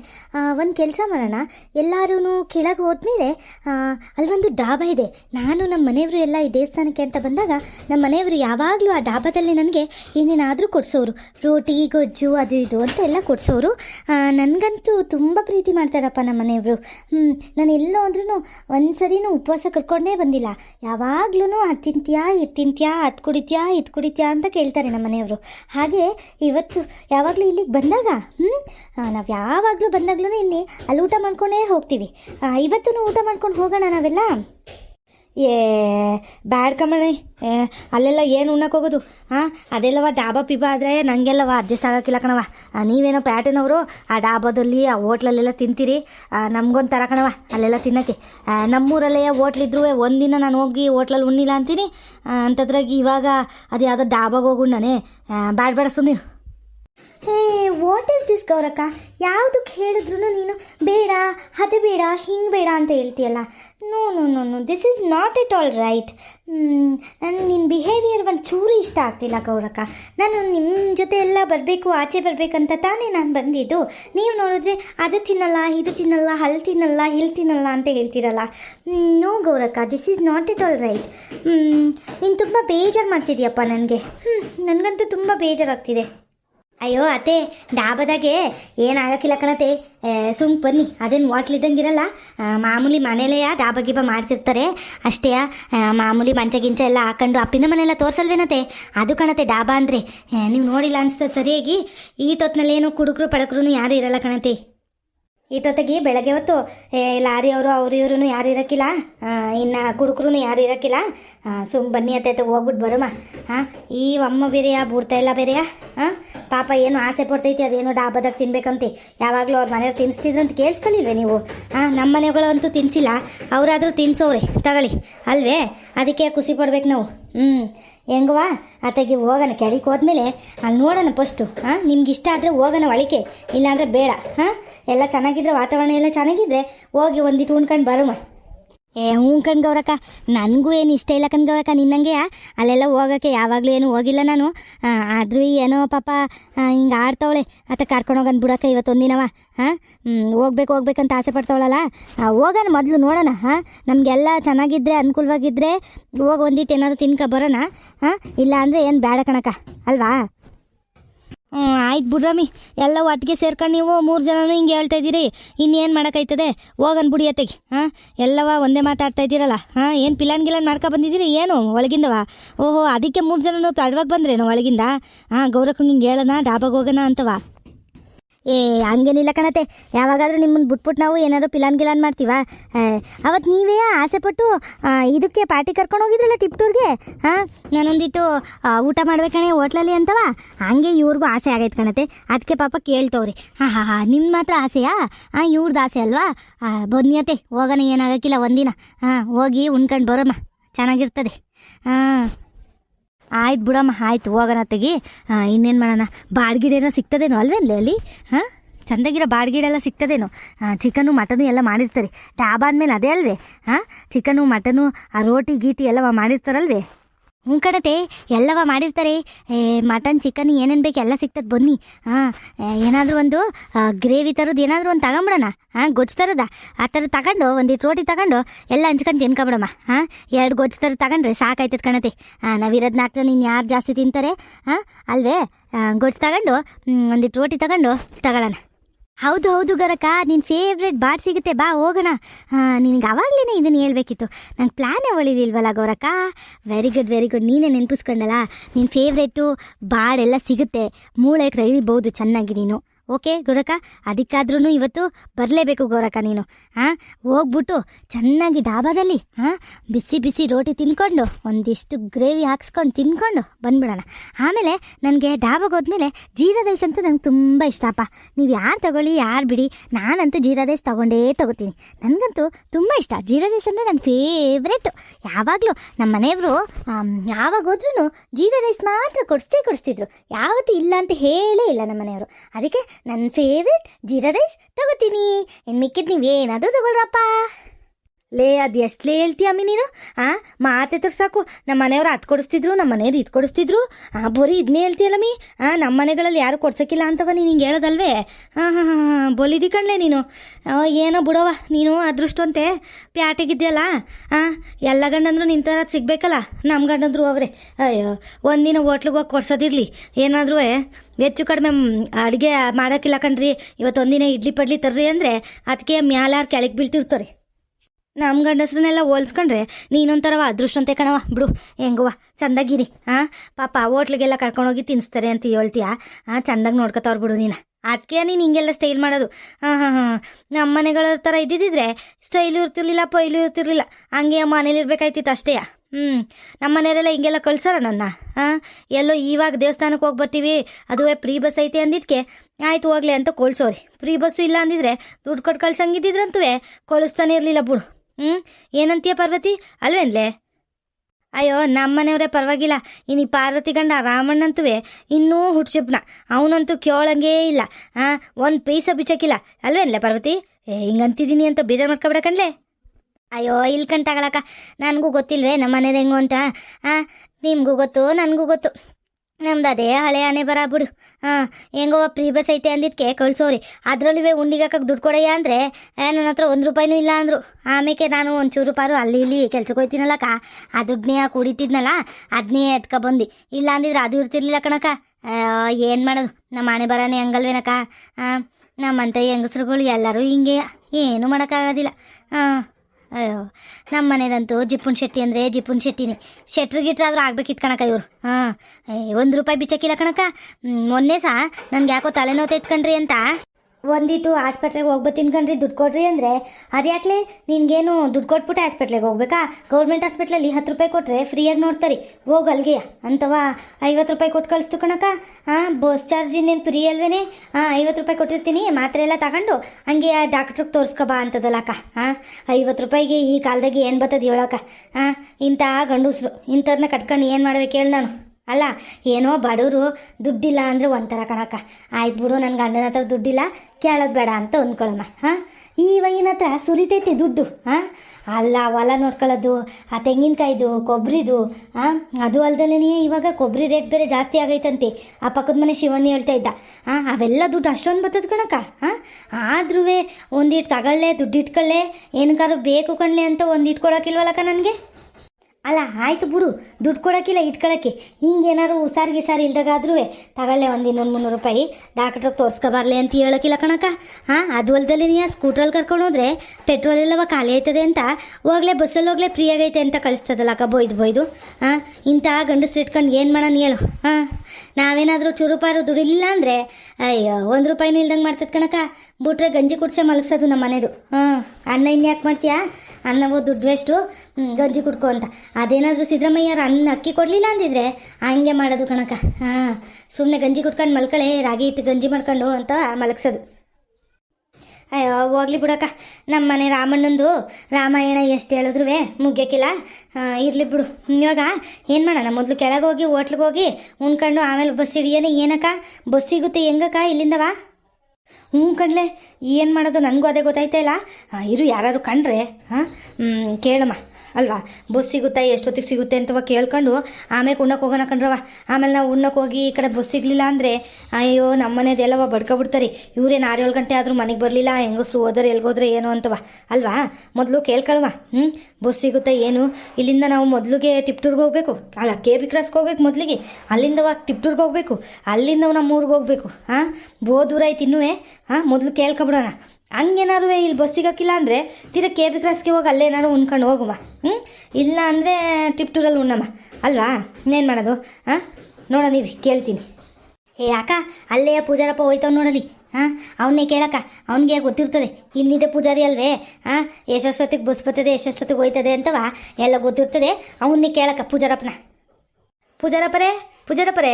ಒಂದು ಕೆಲಸ ಮಾಡೋಣ. ಎಲ್ಲರೂ ಕೆಳಗೆ ಹೋದ್ಮೇಲೆ ಅಲ್ಲೊಂದು ಡಾಬಾ ಇದೆ. ನಾನು ನಮ್ಮ ಮನೆಯವರು ಎಲ್ಲ ಈ ದೇವಸ್ಥಾನಕ್ಕೆ ಅಂತ ಬಂದಾಗ ನಮ್ಮ ಮನೆಯವರು ಯಾವಾಗಲೂ ಆ ಡಾಬಾದಲ್ಲಿ ನನಗೆ ಏನೇನಾದರೂ ಕೊಡಿಸೋರು. ರೋಟಿ, ಗೊಜ್ಜು, ಅದು ಇದು ಅಂತ ಎಲ್ಲ ಕೊಡಿಸೋರು. ನನಗಂತೂ ತುಂಬ ಪ್ರೀತಿ ಮಾಡ್ತಾರಪ್ಪ ನಮ್ಮ ಮನೆಯವರು. ನಾನು ಎಲ್ಲೋ ಅಂದ್ರೂ ಒಂದು ಸರಿನೂ ಉಪವಾಸ ಕರ್ಕೊಂಡೇ ಬಂದಿಲ್ಲ. ಯಾವಾಗ್ಲೂ ಅದು ತಿಂತ್ಯಾ, ಇದು ತಿಂತ್ಯಾ, ಅದು ಕುಡಿತ್ಯಾ, ಇದು ಕುಡಿತ್ಯಾ ಅಂತ ಕೇಳ್ತಾರೆ ನಮ್ಮ ಮನೆಯವರು. ಹಾಗೆ ಇವತ್ತು ಯಾವಾಗಲೂ ಇಲ್ಲಿಗೆ ಬಂದಾಗ ಹ್ಞೂ ನಾವು ಯಾವಾಗಲೂ ಬಂದಾಗ್ಲೂ ಇಲ್ಲಿ ಅಲ್ಲಿ ಊಟ ಮಾಡ್ಕೊಂಡೇ ಹೋಗ್ತೀವಿ. ಇವತ್ತು ಊಟ ಮಾಡ್ಕೊಂಡು ಹೋಗೋಣ ನಾವೆಲ್ಲ? ಏ, ಬ್ಯಾಡ್ ಕಮ್ಮಣಿ ಏ, ಅಲ್ಲೆಲ್ಲ ಏನು ಉಣ್ಣಕ್ಕೆ ಹೋಗೋದು? ಹಾಂ ಅದೆಲ್ಲವ ಡಾಬಾ ಪಿಬಾ ಆದರೆ ನನಗೆಲ್ಲವ ಅಡ್ಜಸ್ಟ್ ಆಗೋಕ್ಕಿಲ್ಲ ಕಣವ ನೀವೇನೋ ಪ್ಯಾಟಿನವರು, ಆ ಡಾಬಾದಲ್ಲಿ, ಆ ಹೋಟ್ಲಲ್ಲೆಲ್ಲ ತಿಂತೀರಿ. ನಮಗೊಂಥರ ಕಣವ ಅಲ್ಲೆಲ್ಲ ತಿನ್ನೋಕ್ಕೆ. ನಮ್ಮೂರಲ್ಲೇ ಹೋಟ್ಲಿದ್ರು ಒಂದಿನ ನಾನು ಹೋಗಿ ಹೋಟ್ಲಲ್ಲಿ ಉಣ್ಣಿಲ್ಲ ಅಂತೀನಿ. ಅಂತದ್ರಾಗಿ ಇವಾಗ ಅದು ಯಾವುದೋ ಡಾಬಾಗೆ ಹೋಗು ನಾನೇ ಬ್ಯಾಡ ಬೇಡ ಸುಮ್ಮನೆ ಹೇ ವಾಟ್ ಇಸ್ ದಿಸ್ ಗೌರಕ್ಕ? ಯಾವುದಕ್ಕೆ ಹೇಳಿದ್ರು ನೀನು ಬೇಡ, ಅದು ಬೇಡ, ಹಿಂಗೆ ಬೇಡ ಅಂತ ಹೇಳ್ತೀಯಲ್ಲ. No no no no this is not at all right ನನಗೆ ನಿನ್ನ ಬಿಹೇವಿಯರ್ ಒಂದು ಚೂರು ಇಷ್ಟ ಆಗ್ತಿಲ್ಲ, ಗೌರಕ್ಕ. ನಾನು ನಿಮ್ಮ ಜೊತೆ ಎಲ್ಲ ಬರಬೇಕು, ಆಚೆ ಬರಬೇಕಂತ ತಾನೇ ನಾನು ಬಂದಿದ್ದು. ನೀವು ನೋಡಿದ್ರೆ ಅದು ತಿನ್ನಲ್ಲ, ಇದು ತಿನ್ನಲ್ಲ ಅಲ್ಲಿ ತಿನ್ನಲ್ಲ ಇಲ್ಲಿ ತಿನ್ನಲ್ಲ ಅಂತ ಹೇಳ್ತೀರಲ್ಲ. No ಗೌರಕ್ಕ this is not at all right ನೀನು ತುಂಬ ಬೇಜಾರು ಮಾಡ್ತಿದ್ಯಪ್ಪ ನನಗೆ. ಹ್ಞೂ ನನಗಂತೂ ತುಂಬ ಬೇಜಾರಾಗ್ತಿದೆ. ಅಯ್ಯೋ ಅತ್ತೆ, ಡಾಬಾದಾಗೆ ಏನಾಗಕ್ಕಿಲ್ಲ ಕಣತೆ. ಸುಮ್ ಬನ್ನಿ, ಅದೇನು ಹೋಟ್ಲಿದ್ದಂಗಿರಲ್ಲ ಮಾಮೂಲಿ ಮನೇಲೆಯ ಡಾಬಾ ಗಿಬಾ ಮಾಡ್ತಿರ್ತಾರೆ. ಅಷ್ಟೇ ಮಾಮೂಲಿ ಮಂಚ ಗಿಂಚ ಎಲ್ಲ ಹಾಕೊಂಡು ಅಪ್ಪಿನ ಮನೆಯೆಲ್ಲ ತೋರ್ಸಲ್ವೇನತೆ ಅದು ಕಣತೆ ಡಾಬಾ ಅಂದರೆ. ನೀವು ನೋಡಿಲ್ಲ ಅನಿಸ್ತದೆ ಸರಿಯಾಗಿ. ಈ ತೊತ್ತಿನಲ್ಲಿ ಏನು ಕುಡುಕರು ಪಡಕರು ಯಾರೂ ಇರಲ್ಲ ಕಣತೆ. ಈಟೊತ್ತಿಗೆ ಬೆಳಗ್ಗೆ ಹೊತ್ತು ಏ, ಲಾರಿ ಅವರು ಇವ್ರೂ ಯಾರು ಇರೋಕ್ಕಿಲ್ಲ. ಇನ್ನು ಕುಡುಕರು ಯಾರು ಇರೋಕ್ಕಿಲ್ಲ. ಸುಮ್ ಬನ್ನಿ ಅತ್ತೈತೆ ಹೋಗ್ಬಿಟ್ಟು ಬರಮ್ಮ ಹಾಂ ಈ ಅಮ್ಮ ಬೇರೆಯಾ ಬೂಡ್ತಾ ಇಲ್ಲ ಬೇರೆಯಾ? ಹಾಂ ಪಾಪ ಏನು ಆಸೆ ಪಡ್ತೈತಿ ಅದೇನೋ ಡಾಬಾದಾಗ ತಿನ್ಬೇಕಂತೆ. ಯಾವಾಗಲೂ ಅವ್ರ ಮನೆಯವ್ರು ತಿನ್ನಿಸ್ತಿದ್ರು ಅಂತ ಕೇಳಿಸ್ಕೊಳ್ಳಿಲ್ವೇ ನೀವು? ಹಾಂ ನಮ್ಮ ಮನೆಗಳಂತೂ ತಿನ್ಸಿಲ್ಲ. ಅವರಾದರೂ ತಿನ್ಸೋರಿ ತಗೊಳ್ಳಿ. ಅಲ್ವೇ? ಅದಕ್ಕೆ ಖುಷಿ ಪಡ್ಬೇಕು ನಾವು. ಹ್ಞೂ ಹೆಂಗವಾ ಆತಗೆ ಹೋಗೋಣ ಕೆಳಗೆ ಹೋದ್ಮೇಲೆ ಅಲ್ಲಿ ನೋಡೋಣ ಫಸ್ಟು ಹಾಂ ನಿಮ್ಗೆ ಇಷ್ಟ ಆದರೆ ಹೋಗೋಣ ಒಳಿಕೆ ಇಲ್ಲಾಂದರೆ ಬೇಡ. ಹಾಂ ಎಲ್ಲ ಚೆನ್ನಾಗಿದ್ರೆ, ವಾತಾವರಣ ಎಲ್ಲ ಚೆನ್ನಾಗಿದ್ರೆ ಹೋಗಿ ಒಂದಿಟ್ಟು ಉಣ್ಕೊಂಡು ಬರುವ ಏ, ಹ್ಞೂ ಕಣ್ ಗೌರಕ್ಕ. ನನಗೂ ಏನು ಇಷ್ಟ ಇಲ್ಲ ಕಣ್ ಗೌರಕ್ಕ ನಿನ್ನಂಗೆ ಅಲ್ಲೆಲ್ಲ ಹೋಗೋಕ್ಕೆ ಯಾವಾಗಲೂ ಏನು ಹೋಗಿಲ್ಲ ನಾನು. ಆದರೂ ಏನೋ ಪಾಪ ಹಿಂಗೆ ಆಡ್ತಾವಳೆ. ಆತ ಕರ್ಕೊಂಡು ಬಿಡೋಕೆ ಇವತ್ತೊಂದಿನವ ಹಾಂ ಹೋಗ್ಬೇಕು, ಹೋಗ್ಬೇಕಂತ ಆಸೆ ಪಡ್ತಾವಳಲ್ಲ. ಹೋಗೋಣ ಮೊದಲು ನೋಡೋಣ ಹಾಂ ನಮಗೆಲ್ಲ ಚೆನ್ನಾಗಿದ್ರೆ ಅನುಕೂಲವಾಗಿದ್ದರೆ ಹೋಗಿ ಒಂದಿಟ್ಟು ಏನಾದ್ರು ತಿನ್ಕೊ ಬರೋಣ ಹಾಂ ಇಲ್ಲ ಅಂದರೆ ಏನು ಬೇಡ ಕಣಕ್ಕ, ಅಲ್ವಾ? ಹ್ಞೂ ಆಯ್ತು ಬಿಡ್ರಮ್ಮಿ ಎಲ್ಲ ಒಟ್ಟಿಗೆ ಸೇರ್ಕೊಂಡು ನೀವು ಮೂರು ಜನನು ಹಿಂಗೆ ಹೇಳ್ತಾ ಇದ್ದೀರಿ. ಇನ್ನೇನು ಮಾಡೋಕ್ಕೈತದೆ ಹೋಗನ್ ಬಿಡಿ ಅತ್ತೆಗೆ. ಹಾಂ, ಎಲ್ಲವ ಒಂದೇ ಮಾತಾಡ್ತಾ ಇದ್ದೀರಲ್ಲ. ಹಾಂ, ಏನು ಪಿಲಾನ್ ಗಿಲಾನ್ ಮಾಡ್ಕೊ ಬಂದಿದ್ದೀರಿ? ಏನು? ಒಳಗಿಂದವ? ಓಹೋ, ಅದಕ್ಕೆ ಮೂರು ಜನನೂ ತಡವಾಗಿ ಬಂದ್ರೇನು ಒಳಗಿಂದ? ಹಾಂ, ಗೌರಕ್ಕಂಗೆ ಹಿಂಗೆ ಹೇಳೋಣ, ಡಾಬಾಗೆ ಹೋಗೋಣ ಅಂತವ. ಏ, ಹಂಗೇನಿಲ್ಲ ಕಣತೆ. ಯಾವಾಗಾದರೂ ನಿಮ್ಮನ್ನು ಬಿಟ್ಬಿಟ್ಟು ನಾವು ಏನಾದ್ರು ಪಿಲಾನ್ ಗಿಲಾನ್ ಮಾಡ್ತೀವ? ಅವತ್ತು ನೀವೇ ಆಸೆ ಪಟ್ಟು ಇದಕ್ಕೆ ಪಾರ್ಟಿ ಕರ್ಕೊಂಡು ಹೋಗಿದ್ರಲ್ಲ ಟಿಪ್ ಟೂರ್ಗೆ ಹಾಂ ನಾನೊಂದಿಟ್ಟು ಊಟ ಮಾಡ್ಬೇಕಣೆ ಹೋಟ್ಲಲ್ಲಿ ಅಂತವ? ಹಂಗೆ ಇವ್ರಿಗೂ ಆಸೆ ಆಗೈತೆ ಕಣತೆ. ಅದಕ್ಕೆ ಪಾಪ ಕೇಳ್ತವ್ರಿ. ಹಾಂ ಹಾಂ ಹಾಂ ನಿಮ್ಮ ಮಾತ್ರ ಆಸೆಯಾ? ಹಾಂ ಇವ್ರದ್ದು ಆಸೆ ಅಲ್ವಾ? ಬನ್ನಿಯತೆ ಹೋಗೋಣ ಏನಾಗಕ್ಕಿಲ್ಲ ಒಂದಿನ. ಹಾಂ ಹೋಗಿ ಉಣ್ಕೊಂಡು ಬರೋಮ್ಮ ಚೆನ್ನಾಗಿರ್ತದೆ. ಹಾಂ ಆಯ್ತು ಬಿಡಮ್ಮ, ಆಯ್ತು. ಹೋಗೋಣ ತೆಗಿ ಇನ್ನೇನು ಮಾಡೋಣ? ಬಾಡ್ಗಿಡೇನೋ ಸಿಗ್ತದೇನೋ ಅಲ್ವೇನ್ಲೇ ಅಲ್ಲಿ? ಹಾಂ? ಚಂದಾಗಿರೋ ಬಾಡ್ಗಿಡೆಲ್ಲ ಸಿಗ್ತದೇನೋ? ಚಿಕನು, ಮಟನು ಎಲ್ಲ ಮಾಡಿರ್ತಾರೆ. ಡಾಬಾ ಅಂದಮೇಲೆ ಅದೇ ಅಲ್ವೇ? ಹಾಂ? ಚಿಕನು, ಮಟನು, ಆ ರೋಟಿ, ಗೀಟಿ ಎಲ್ಲ ಮಾಡಿರ್ತಾರಲ್ವೇ? ಹ್ಞೂ ಕಡತೆ ಎಲ್ಲವ ಮಾಡಿರ್ತಾರೆ. ಮಟನ್, ಚಿಕನ್ ಏನೇನು ಬೇಕು ಎಲ್ಲ ಸಿಗ್ತದೆ ಬನ್ನಿ. ಹಾಂ ಏನಾದರೂ ಒಂದು ಗ್ರೇವಿ ಥರದ್ದು ಏನಾದರೂ ಒಂದು ತಗೊಂಬಿಡೋಣ ಹಾಂ ಗೊಜ್ಜು ಥರದ ಆ ಥರ ತಗೊಂಡು ಒಂದಿಟ್ಟು ರೋಟಿ ತಗೊಂಡು, ಎಲ್ಲ ಹಂಚ್ಕೊಂಡು ತಿನ್ಕೊಬಿಡಮ್ಮ. ಹಾಂ ಎರಡು ಗೊಜ್ಜು ಥರ ತಗೊಂಡ್ರೆ ಸಾಕಾಯ್ತದ ಕಣತೆ. ಹಾಂ ನಾವಿರೋದು ನಾಲ್ಕು ಜನ ಇನ್ನು ಯಾರು ಜಾಸ್ತಿ ತಿಂತಾರೆ ಹಾಂ ಅಲ್ವೇ? ಗೊಜ್ಜು ತಗೊಂಡು ಒಂದಿಟ್ಟು ರೋಟಿ ತಗೊಂಡು ತಗೊಳ್ಳೋಣ ಹೌದು ಹೌದು ಗರಕ. ನಿನ್ನ ಫೇವ್ರೆಟ್ ಬಾಟ್ ಸಿಗುತ್ತೆ. ಬಾ, ಹೋಗೋಣ. ನಿನಗೆ ಅವಾಗಲೇ ಇದನ್ನು ಹೇಳ್ಬೇಕಿತ್ತು. ನಂಗೆ ಪ್ಲ್ಯಾನೇ ಒಳಿದಿಲ್ವಲ್ಲ ಗೌರಕ್ಕ ವೆರಿ ಗುಡ್ ವೆರಿ ಗುಡ್ ನೀನೇ ನೆನಪಿಸ್ಕೊಂಡಲ್ಲ? ನಿನ್ನ ಫೇವ್ರೇಟು ಬಾಡೆಲ್ಲ ಸಿಗುತ್ತೆ. ಮೂಳೆ ಕೈಬೋದು ಚೆನ್ನಾಗಿ ನೀನು. ಓಕೆ ಗೋರಕ ಅದಕ್ಕಾದ್ರೂ ಇವತ್ತು ಬರಲೇಬೇಕು ಗೋರಕ ನೀನು ಹಾಂ ಹೋಗ್ಬಿಟ್ಟು ಚೆನ್ನಾಗಿ ಡಾಬಾದಲ್ಲಿ ಹಾಂ ಬಿಸಿ ಬಿಸಿ ರೋಟಿ ತಿನ್ಕೊಂಡು, ಒಂದಿಷ್ಟು ಗ್ರೇವಿ ಹಾಕ್ಸ್ಕೊಂಡು ತಿನ್ಕೊಂಡು ಬಂದ್ಬಿಡೋಣ. ಆಮೇಲೆ ನನಗೆ ಡಾಬಾಗೆ ಹೋದ್ಮೇಲೆ ಜೀರಾ ರೈಸ್ ಅಂತೂ ನಂಗೆ ತುಂಬ ಇಷ್ಟಪ್ಪ ನೀವು ಯಾರು ತಗೊಳ್ಳಿ, ಯಾರು ಬಿಡಿ, ನಾನಂತೂ ಜೀರಾ ರೈಸ್ ತಗೊಂಡೇ ತಗೋತೀನಿ. ನನಗಂತೂ ತುಂಬ ಇಷ್ಟ. ಜೀರಾ ರೈಸ್ ಅಂದರೆ ನನ್ನ ಫೇವ್ರೇಟು ಯಾವಾಗಲೂ ನಮ್ಮ ಮನೆಯವರು ಯಾವಾಗ ಹೋದ್ರೂ ಜೀರಾ ರೈಸ್ ಮಾತ್ರ ಕೊಡಿಸ್ತೇ ಕೊಡಿಸ್ತಿದ್ರು. ಯಾವತ್ತೂ ಇಲ್ಲ ಅಂತ ಹೇಳೇ ಇಲ್ಲ ನಮ್ಮ ಮನೆಯವರು. ಅದಕ್ಕೆ ನನ್ನ ಫೇವ್ರೆಟ್ ಜೀರಾ ರೈಸ್ ತಗೋತೀನಿ. ಇನ್ನು ಮಿಕ್ಕಿದ್ದು ನೀವೇನಾದರೂ ತಗೊಳ್ರಪ್ಪ. ಲೇ, ಅದು ಎಷ್ಟಲೇ ಹೇಳ್ತೀಯಮ್ಮಿ ನೀನು? ಮಾತೆ ಮಾತೆತ್ರ ಸಾಕು ನಮ್ಮ ಮನೆಯವ್ರು ಅದು ಕೊಡಿಸ್ತಿದ್ರು ನಮ್ಮ ಮನೆಯವ್ರು ಇದು ಕೊಡಿಸ್ತಿದ್ರು. ಆ, ಬರೀ ಇದನ್ನೇ ಹೇಳ್ತೀಯಲ್ಲಮ್ಮಿ ಆ ನಮ್ಮ ಮನೆಗಳಲ್ಲಿ ಯಾರು ಕೊಡ್ಸೋಕ್ಕಿಲ್ಲ ಅಂತವ ನೀನು ಹಿಂಗೆ ಹೇಳೋದಲ್ವೇ? ಹಾಂ ಹಾಂ ಹಾಂ ಹಾಂ, ಬಲಿದಿ ಕಣ್ಲೆ ನೀನು. ಏನೋ ಬಿಡವ ನೀನು ಅದೃಷ್ಟವಂತೆ. ಪ್ಯಾಟೆಗಿದ್ಯಲ್ಲ? ಹಾಂ ಎಲ್ಲ ಗಂಡಂದ್ರು ನಿನ್ನ ಥರ ಸಿಗ್ಬೇಕಲ್ಲ? ನಮ್ಮ ಗಂಡಂದ್ರು ಅವ್ರೆ. ಅಯ್ಯೋ, ಒಂದಿನ ಹೋಟ್ಲಿಗೆ ಹೋಗಿ ಕೊಡ್ಸೋದಿರಲಿ. ಏನಾದರೂ ಹೆಚ್ಚು ಕಡಿಮೆ ಅಡುಗೆ ಮಾಡೋಕ್ಕಿಲ್ಲ ಕಣ್ರಿ. ಇವತ್ತು ಒಂದಿನ ಇಡ್ಲಿ ಪಡ್ಲಿ ತರ್ರಿ ಅಂದರೆ ಅದಕ್ಕೆ ಮ್ಯಾಲಾರ್ ಕೆಳಗೆ ಬೀಳ್ತಿರ್ತಾರೆ. ನಮ್ಮ ಗಂಡಸ್ರನ್ನೆಲ್ಲ ಹೋಲ್ಸ್ಕೊಂಡ್ರೆ ನೀನೊಂಥರವ ಅದೃಷ್ಟಂತೆ ಕಣವ ಬಿಡು, ಹೆಂಗವ್ವ, ಚಂದಾಗಿರಿ ಹಾಂ ಪಾಪ, ಹೋಟ್ಲಿಗೆಲ್ಲ ಕರ್ಕೊಂಡೋಗಿ ತಿನ್ನಿಸ್ತಾರೆ ಅಂತ ಹೇಳ್ತೀಯ? ಹಾಂ ಚಂದಾಗಿ ನೋಡ್ಕೊತಾವ್ರು ಬಿಡು ನೀನು. ಅದಕ್ಕೆ ನೀನು ಹಿಂಗೆಲ್ಲ ಸ್ಟೈಲ್ ಮಾಡೋದು. ಹಾಂ ಹಾಂ ಹಾಂ. ನಮ್ಮ ಮನೆಗಳ ಥರ ಇದ್ದಿದ್ದಿದ್ರೆ ಸ್ಟೈಲು ಇರ್ತಿರ್ಲಿಲ್ಲ, ಪೈಲು ಇರ್ತಿರ್ಲಿಲ್ಲ. ಹಂಗೆ ಮನೇಲಿ ಇರ್ಬೇಕಾಯ್ತಿತ್ತು ಅಷ್ಟೇ. ಹ್ಞೂ ನಮ್ಮ ಮನೆಯವರೆಲ್ಲ ಹಿಂಗೆಲ್ಲ ಕಳ್ಸಾರ ನನ್ನ? ಹಾಂ ಎಲ್ಲೋ ಇವಾಗ ದೇವಸ್ಥಾನಕ್ಕೆ ಹೋಗಿ ಬರ್ತೀವಿ, ಅದುವೇ ಫ್ರೀ ಬಸ್ ಐತೆ ಅಂದಿದ್ದಕ್ಕೆ ಆಯ್ತು ಹೋಗ್ಲಿ ಅಂತ ಕಳ್ಸೋರಿ. ಫ್ರೀ ಬಸ್ಸು ಇಲ್ಲ ಅಂದಿದ್ರೆ ದುಡ್ಡು ಕೊಟ್ಟು ಕಳ್ಸಂಗಿದ್ದಿದ್ರಂತೂ ಕಳಿಸ್ತಾನೆ ಇರಲಿಲ್ಲ ಬಿಡು. ಹ್ಞೂ ಏನಂತೀಯ ಪಾರ್ವತಿ? ಅಲ್ವೇನ್ಲೇ? ಅಯ್ಯೋ ನಮ್ಮ ಮನೆಯವರೇ ಪರವಾಗಿಲ್ಲ. ಇನ್ನು ಈ ಪಾರ್ವತಿ ಗಂಡ ರಾಮಣ್ಣಂತೂ ಇನ್ನೂ ಹುಟ್ಚುಪ್ನ ಅವನಂತೂ ಕೇಳಂಗೇ ಇಲ್ಲ. ಹಾಂ ಒಂದು ಪೀಸ ಬಿಚ್ಚಕ್ಕಿಲ್ಲ. ಅಲ್ವೇನ್ಲೇ ಪಾರ್ವತಿ? ಏ ಹಿಂಗಂತಿದ್ದೀನಿ ಅಂತ ಬೇಜಾರು ಮಾಡ್ಕೊಬೇಡ ಕಣ್ಲೆ. ಅಯ್ಯೋ ಇಲ್ಲಿ ಕಣ್ತಾಗಲಕ್ಕ ನನಗೂ ಗೊತ್ತಿಲ್ವೇ ನಮ್ಮ ಮನೇದು ಹೆಂಗು ಅಂತ. ಹಾಂ ನಿಮಗೂ ಗೊತ್ತು, ನನಗೂ ಗೊತ್ತು. ನಮ್ದು ಅದೇ ಹಳೆ ಆನೆ ಬರ ಬಿಡು. ಹಾಂ ಹೆಂಗೋ ಫ್ರೀ ಬಸ್ ಐತೆ ಅಂದಿದ್ಕೆ ಕಳ್ಸೋರಿ. ಅದರಲ್ಲಿ ಉಂಡಿಗೆ ಹಾಕಕ್ಕೆ ದುಡ್ಡು ಕೊಡಯ್ಯ ಅಂದರೆ ನನ್ನ ಹತ್ರ ಒಂದು ರೂಪಾಯಿನೂ ಇಲ್ಲ ಅಂದರು. ಆಮೇಲೆ ನಾನು ಒಂಚೂರು ಚೂರು ಪಾರು ಅಲ್ಲಿ ಇಲ್ಲಿ ಕೆಲ್ಸಕ್ಕೆ ಹೋಯ್ತೀನಲ್ಲಕ್ಕ ಆ ದುಡ್ಡನ್ನೇ ಕೂಡಿಟ್ಟಿದ್ನಲ್ಲ ಅದನ್ನೇ ಎತ್ಕೊಬಂದು. ಇಲ್ಲ ಅಂದಿದ್ರೆ ಅದು ಇರ್ತಿರ್ಲಿಲ್ಲ ಕಣಕ್ಕ. ಏನು ಮಾಡೋದು? ನಮ್ಮ ಆನೆ ಬರಾನೆ ಹಂಗಲ್ವೇನಕ್ಕ? ಹಾಂ ನಮ್ಮಂತ ಹೆಂಗಸ್ರುಗಳು ಎಲ್ಲರೂ ಹಿಂಗೆ, ಏನೂ ಮಾಡೋಕ್ಕಾಗೋದಿಲ್ಲ. ಹಾಂ ಅಯ್ಯೋ ನಮ್ಮ ಮನೆದಂತೂ ಜಿಪ್ಪುನ್ ಶೆಟ್ಟಿ ಅಂದರೆ ಜಿಪ್ಪುನ್ ಶೆಟ್ಟಿನೇ. ಶೆಟ್ರು ಆದರೂ ಆಗ್ಬೇಕಿತ್ತು ಕಣಕ ಇವರು. ಹಾಂ ಒಂದು ರೂಪಾಯಿ ಬಿಚ್ಚಕ್ಕಿಲ್ಲ ಕಣಕ ಮೊನ್ನೆ ಸಹ ನನಗೆ ಯಾಕೋ ತಲೆನೋವು ತೆತ್ಕಂಡ್ರಿ ಅಂತ. ಒಂದಿಟ್ಟು ಆಸ್ಪತ್ರೆಗೆ ಹೋಗ್ಬತ್ತೀನಿ ಕಣ್ರಿ, ದುಡ್ಡು ಕೊಡ್ರಿ ಅಂದರೆ. ಅದ್ಯಾಕ್ಲೆ ನಿನಗೇನು ದುಡ್ಡು ಕೊಟ್ಬಿಟ್ಟು ಆಸ್ಪೆಟ್ಲಿಗೆ ಹೋಗ್ಬೇಕಾ? ಗೌರ್ಮೆಂಟ್ ಹಾಸ್ಪಿಟ್ಲಲ್ಲಿ ಹತ್ತು ರೂಪಾಯಿ ಕೊಟ್ಟರೆ ಫ್ರೀಯಾಗಿ ನೋಡ್ತಾರೆ. ಹೋಗಿ ಅಲ್ಗೆಯ ಅಂತವಾ, ಐವತ್ತು ರೂಪಾಯಿ ಕೊಟ್ಟು ಕಳಿಸ್ತು ಕಣಕ್ಕ. ಹಾಂ ಬಸ್ ಚಾರ್ಜ್ ಇನ್ನೇನು ಫ್ರೀ ಅಲ್ವೇ ಹಾಂ ಐವತ್ತು ರೂಪಾಯಿ ಕೊಟ್ಟಿರ್ತೀನಿ, ಮಾತ್ರೆ ಎಲ್ಲ ತಗೊಂಡು ಹಂಗೆ ಡಾಕ್ಟ್ರಿಗೆ ತೋರಿಸ್ಕೊಬಾ ಅಂತದಲ್ಲಕ್ಕ. ಹಾಂ ಐವತ್ತು ರೂಪಾಯಿಗೆ ಈ ಕಾಲದಾಗೆ ಏನು ಬರ್ತದೆ ಹೇಳಕ್ಕ ಹಾಂ ಇಂಥ ಗಂಡುಸ್ರು ಇಂಥವ್ರನ್ನ ಕಟ್ಕೊಂಡು ಏನು ಮಾಡ್ಬೇಕು ಹೇಳಿ ನಾನು. ಅಲ್ಲ, ಏನೋ ಬಡವರು ದುಡ್ಡಿಲ್ಲ ಅಂದರೆ ಒಂಥರ ಕಣಕ್ಕ. ಆಯ್ತು ಬಿಡು ನನ್ನ ಗಂಡನ ಹತ್ರ ದುಡ್ಡಿಲ್ಲ, ಕೇಳೋದು ಬೇಡ ಅಂತ ಅಂದ್ಕೊಳಮ್ಮ, ಹಾಂ? ಈ ವೈನ ಹತ್ರ ಸುರಿತೈತೆ ದುಡ್ಡು, ಹಾಂ? ಅಲ್ಲ ಹೊಲ ನೋಡ್ಕೊಳ್ಳೋದು, ಆ ತೆಂಗಿನಕಾಯ್ದು ಕೊಬ್ಬರಿದು ಹಾಂ? ಅದು ಅಲ್ದಲೇ ಇವಾಗ ಕೊಬ್ಬರಿ ರೇಟ್ ಬೇರೆ ಜಾಸ್ತಿ ಆಗೈತಂತೆ. ಆ ಪಕ್ಕದ ಮನೆ ಶಿವಣ್ಣಿ ಹೇಳ್ತಾ ಇದ್ದ, ಹಾಂ? ಅವೆಲ್ಲ ದುಡ್ಡು ಅಷ್ಟೊಂದು ಬರ್ತದ ಕಣಕ್ಕ, ಹಾಂ? ಆದ್ರೂ ಒಂದಿಟ್ಟು ತಗೊಳ್ಳೆ, ದುಡ್ಡು ಇಟ್ಕೊಳ್ಳೆ ಏನಕ್ಕಾದ್ರೂ ಬೇಕು ಕಣ್ಲೆ ಅಂತ ಒಂದು ಇಟ್ಕೊಳಕ್ಕಿಲ್ವಲ್ಲಕ್ಕ ನನಗೆ? ಅಲ್ಲ, ಆಯ್ತು ಬಿಡು. ದುಡ್ಡು ಕೊಡೋಕ್ಕಿಲ್ಲ, ಇಟ್ಕೊಳಕ್ಕೆ. ಹಿಂಗೇನಾದ್ರು ಹುಷಾರು ಗಿಸಾರು ಇಲ್ದಾಗಾದ್ರೂ ತಗೊಳ್ಳೆ ಒಂದು ಇನ್ನೊಂದು ಮುನ್ನೂರು ರೂಪಾಯಿ. ಡಾಕ್ಟ್ರಿಗೆ ತೋರಿಸ್ಕೊಬಾರ್ಲಿ ಅಂತ ಹೇಳೋಕ್ಕಿಲ್ಲ ಕಣಕ್ಕ. ಹಾಂ, ಅದು ಅಲ್ದಲ್ಲಿ ನೀ ಸ್ಕೂಟ್ರಲ್ಲಿ ಕರ್ಕೊಂಡು ಹೋದ್ರೆ ಪೆಟ್ರೋಲ್ ಎಲ್ಲವ ಖಾಲಿ ಆಯ್ತದೆ ಅಂತ. ಹೋಗ್ಲೇ, ಬಸ್ಸಲ್ಲಿ ಹೋಗ್ಲೇ ಫ್ರೀ ಆಗೈತೆ ಅಂತ ಕಳಿಸ್ತದಲ್ಲ ಅಕ್ಕ ಬೊಯ್ದು ಬೊಯ್ದು. ಹಾಂ, ಇಂಥ ಗಂಡಸ್ರು ಇಟ್ಕೊಂಡು ಏನು ಮಾಡೋಣ ಹೇಳು ಹಾಂ, ನಾವೇನಾದರೂ ಚುರುಪಾರು ದುಡಿಲಿಲ್ಲ ಅಂದರೆ, ಅಯ್ಯೋ, ಒಂದು ರೂಪಾಯಿನೂ ಇಲ್ದಂಗೆ ಮಾಡ್ತದೆ ಕಣಕ್ಕ. ಬಿಟ್ರೆ ಗಂಜಿ ಕುಡ್ಸೆ ಮಲಗಿಸೋದು ನಮ್ಮ ಮನೆದು. ಹಾಂ ಅನ್ನ ಇನ್ಯಾಕೆ ಮಾಡ್ತೀಯಾ? ಅನ್ನವೋ ದುಡ್ಡು ವೇಸ್ಟು. ಗಂಜಿ ಕುಡ್ಕೊ ಅಂತ. ಅದೇನಾದರೂ ಸಿದ್ದರಾಮಯ್ಯರು ಅನ್ನ ಅಕ್ಕಿ ಕೊಡಲಿಲ್ಲ ಅಂದಿದ್ರೆ ಹಂಗೆ ಮಾಡೋದು ಕಣಕ ಹಾಂ. ಸುಮ್ಮನೆ ಗಂಜಿ ಕುಟ್ಕೊಂಡು ಮಲ್ಕಳೆ, ರಾಗಿ ಇಟ್ಟು ಗಂಜಿ ಮಾಡ್ಕೊಂಡು ಅಂತ ಮಲಗಿಸೋದು. ಅಯ್ಯೋ, ಹೋಗ್ಲಿ ಬಿಡಕ್ಕ. ನಮ್ಮ ಮನೆ ರಾಮಣ್ಣಂದು ರಾಮಾಯಣ ಎಷ್ಟು ಹೇಳಿದ್ರು ಮುಗ್ಯಕ್ಕಿಲ್ಲ ಇರಲಿ ಬಿಡು. ಇವಾಗ ಏನು ಮಾಡೋಣ? ಮೊದಲು ಕೆಳಗೆ ಹೋಗಿ, ಹೋಟ್ಲಿಗೆ ಹೋಗಿ, ಉಣ್ಕೊಂಡು ಆಮೇಲೆ ಬಸ್ ಹಿಡಿಯೋಣ ಏನಕ್ಕ? ಬಸ್ ಸಿಗುತ್ತೆ ಹೆಂಗಕ್ಕ ಇಲ್ಲಿಂದವ? ಹ್ಞೂ ಕಣ್ಲೆ ಏನು ಮಾಡೋದು ನನಗೂ ಅದೇ ಗೊತ್ತಾಯ್ತಾ ಇಲ್ಲ? ಇರು ಯಾರು ಕಂಡ್ರೆ ಹಾಂ? ಕೇಳಮ್ಮ. ಅಲ್ವಾ? ಬಸ್ ಸಿಗುತ್ತಾ, ಎಷ್ಟೊತ್ತಿಗೆ ಸಿಗುತ್ತೆ ಅಂತವ ಕೇಳ್ಕೊಂಡು, ಆಮೇಲೆ ಉಣ್ಣಕ್ಕೆ ಹೋಗೋಣ ಕಣ್ರವ ಆಮೇಲೆ ನಾವು ಉಣ್ಣಕ್ಕೆ ಹೋಗಿ ಈ ಕಡೆ ಬಸ್ ಸಿಗಲಿಲ್ಲ ಅಂದರೆ, ಅಯ್ಯೋ, ನಮ್ಮ ಮನೆದೆಲ್ಲವ ಬಡ್ಕೊಬಿಡ್ತಾರೆ. ಇವ್ರೇನು ಆರು ಏಳು ಗಂಟೆ ಆದರೂ ಮನೆಗೆ ಬರಲಿಲ್ಲ, ಹೆಂಗಸ್ರು ಹೋದ್ರೆ ಎಲ್ಗೋದ್ರೆ ಏನೋ ಅಂತವ. ಅಲ್ವಾ? ಮೊದಲು ಕೇಳ್ಕೊಳ್ವ ಹ್ಞೂ ಬಸ್ ಸಿಗುತ್ತಾ, ಏನು? ಇಲ್ಲಿಂದ ನಾವು ಮೊದಲಿಗೆ ಟಿಪ್ಟೂರ್ಗೆ ಹೋಗಬೇಕು. ಅಲ್ಲ, ಕೆ ಬಿ ಕ್ರಾಸ್ಗೆ ಹೋಗ್ಬೇಕು ಮೊದಲಿಗೆ. ಅಲ್ಲಿಂದವ ಟಿಪ್ಟೂರ್ಗೆ ಹೋಗಬೇಕು. ಅಲ್ಲಿಂದ ನಮ್ಮ ಊರಿಗೆ ಹೋಗಬೇಕು ಹಾಂ ಬೋ ದೂರ ಐತಿ ಇನ್ನೂ ಹಾಂ ಮೊದಲು ಕೇಳ್ಕೊಬಿಡೋಣ. ಹಂಗೇನಾರು ಇಲ್ಲಿ ಬಸ್ ಸಿಗೋಕ್ಕಿಲ್ಲ ಅಂದರೆ ತೀರ ಕೆ ಬಿ ಕ್ರಾಸ್ಗೆ ಹೋಗಿ ಅಲ್ಲೇನಾರು ಉಣ್ಕೊಂಡು ಹೋಗುವ. ಹ್ಞೂ ಇಲ್ಲ ಅಂದರೆ ಟಿಪ್ಟೂರಲ್ಲಿ ಉಣ್ಣಮ್ಮ. ಅಲ್ವಾ? ಇನ್ನೇನು ಮಾಡೋದು? ಹಾಂ ನೋಡೋಣ ಇರಿ, ಕೇಳ್ತೀನಿ. ಏ, ಅಕ್ಕ, ಅಲ್ಲೇ ಪೂಜಾರಪ್ಪ ಹೋಯ್ತವ್ ನೋಡಲಿ. ಹಾಂ ಅವನ್ನೇ ಕೇಳಕ್ಕ, ಅವನಿಗೆ ಗೊತ್ತಿರ್ತದೆ. ಇಲ್ಲಿದೆ ಪೂಜಾರಿ ಅಲ್ವೇ? ಹಾಂ ಎಷ್ಟೊತ್ತಿಗೆ ಬಸ್ ಬರ್ತದೆ, ಎಷ್ಟೊತ್ತಿಗೆ ಹೋಯ್ತದೆ ಅಂತವ? ಎಲ್ಲ ಗೊತ್ತಿರ್ತದೆ. ಅವನ್ನೇ ಕೇಳಕ್ಕ, ಪೂಜಾರಪ್ಪನ. ಪೂಜಾರಪ್ಪರೇ? ಪೂಜಾರಪ್ಪರೇ?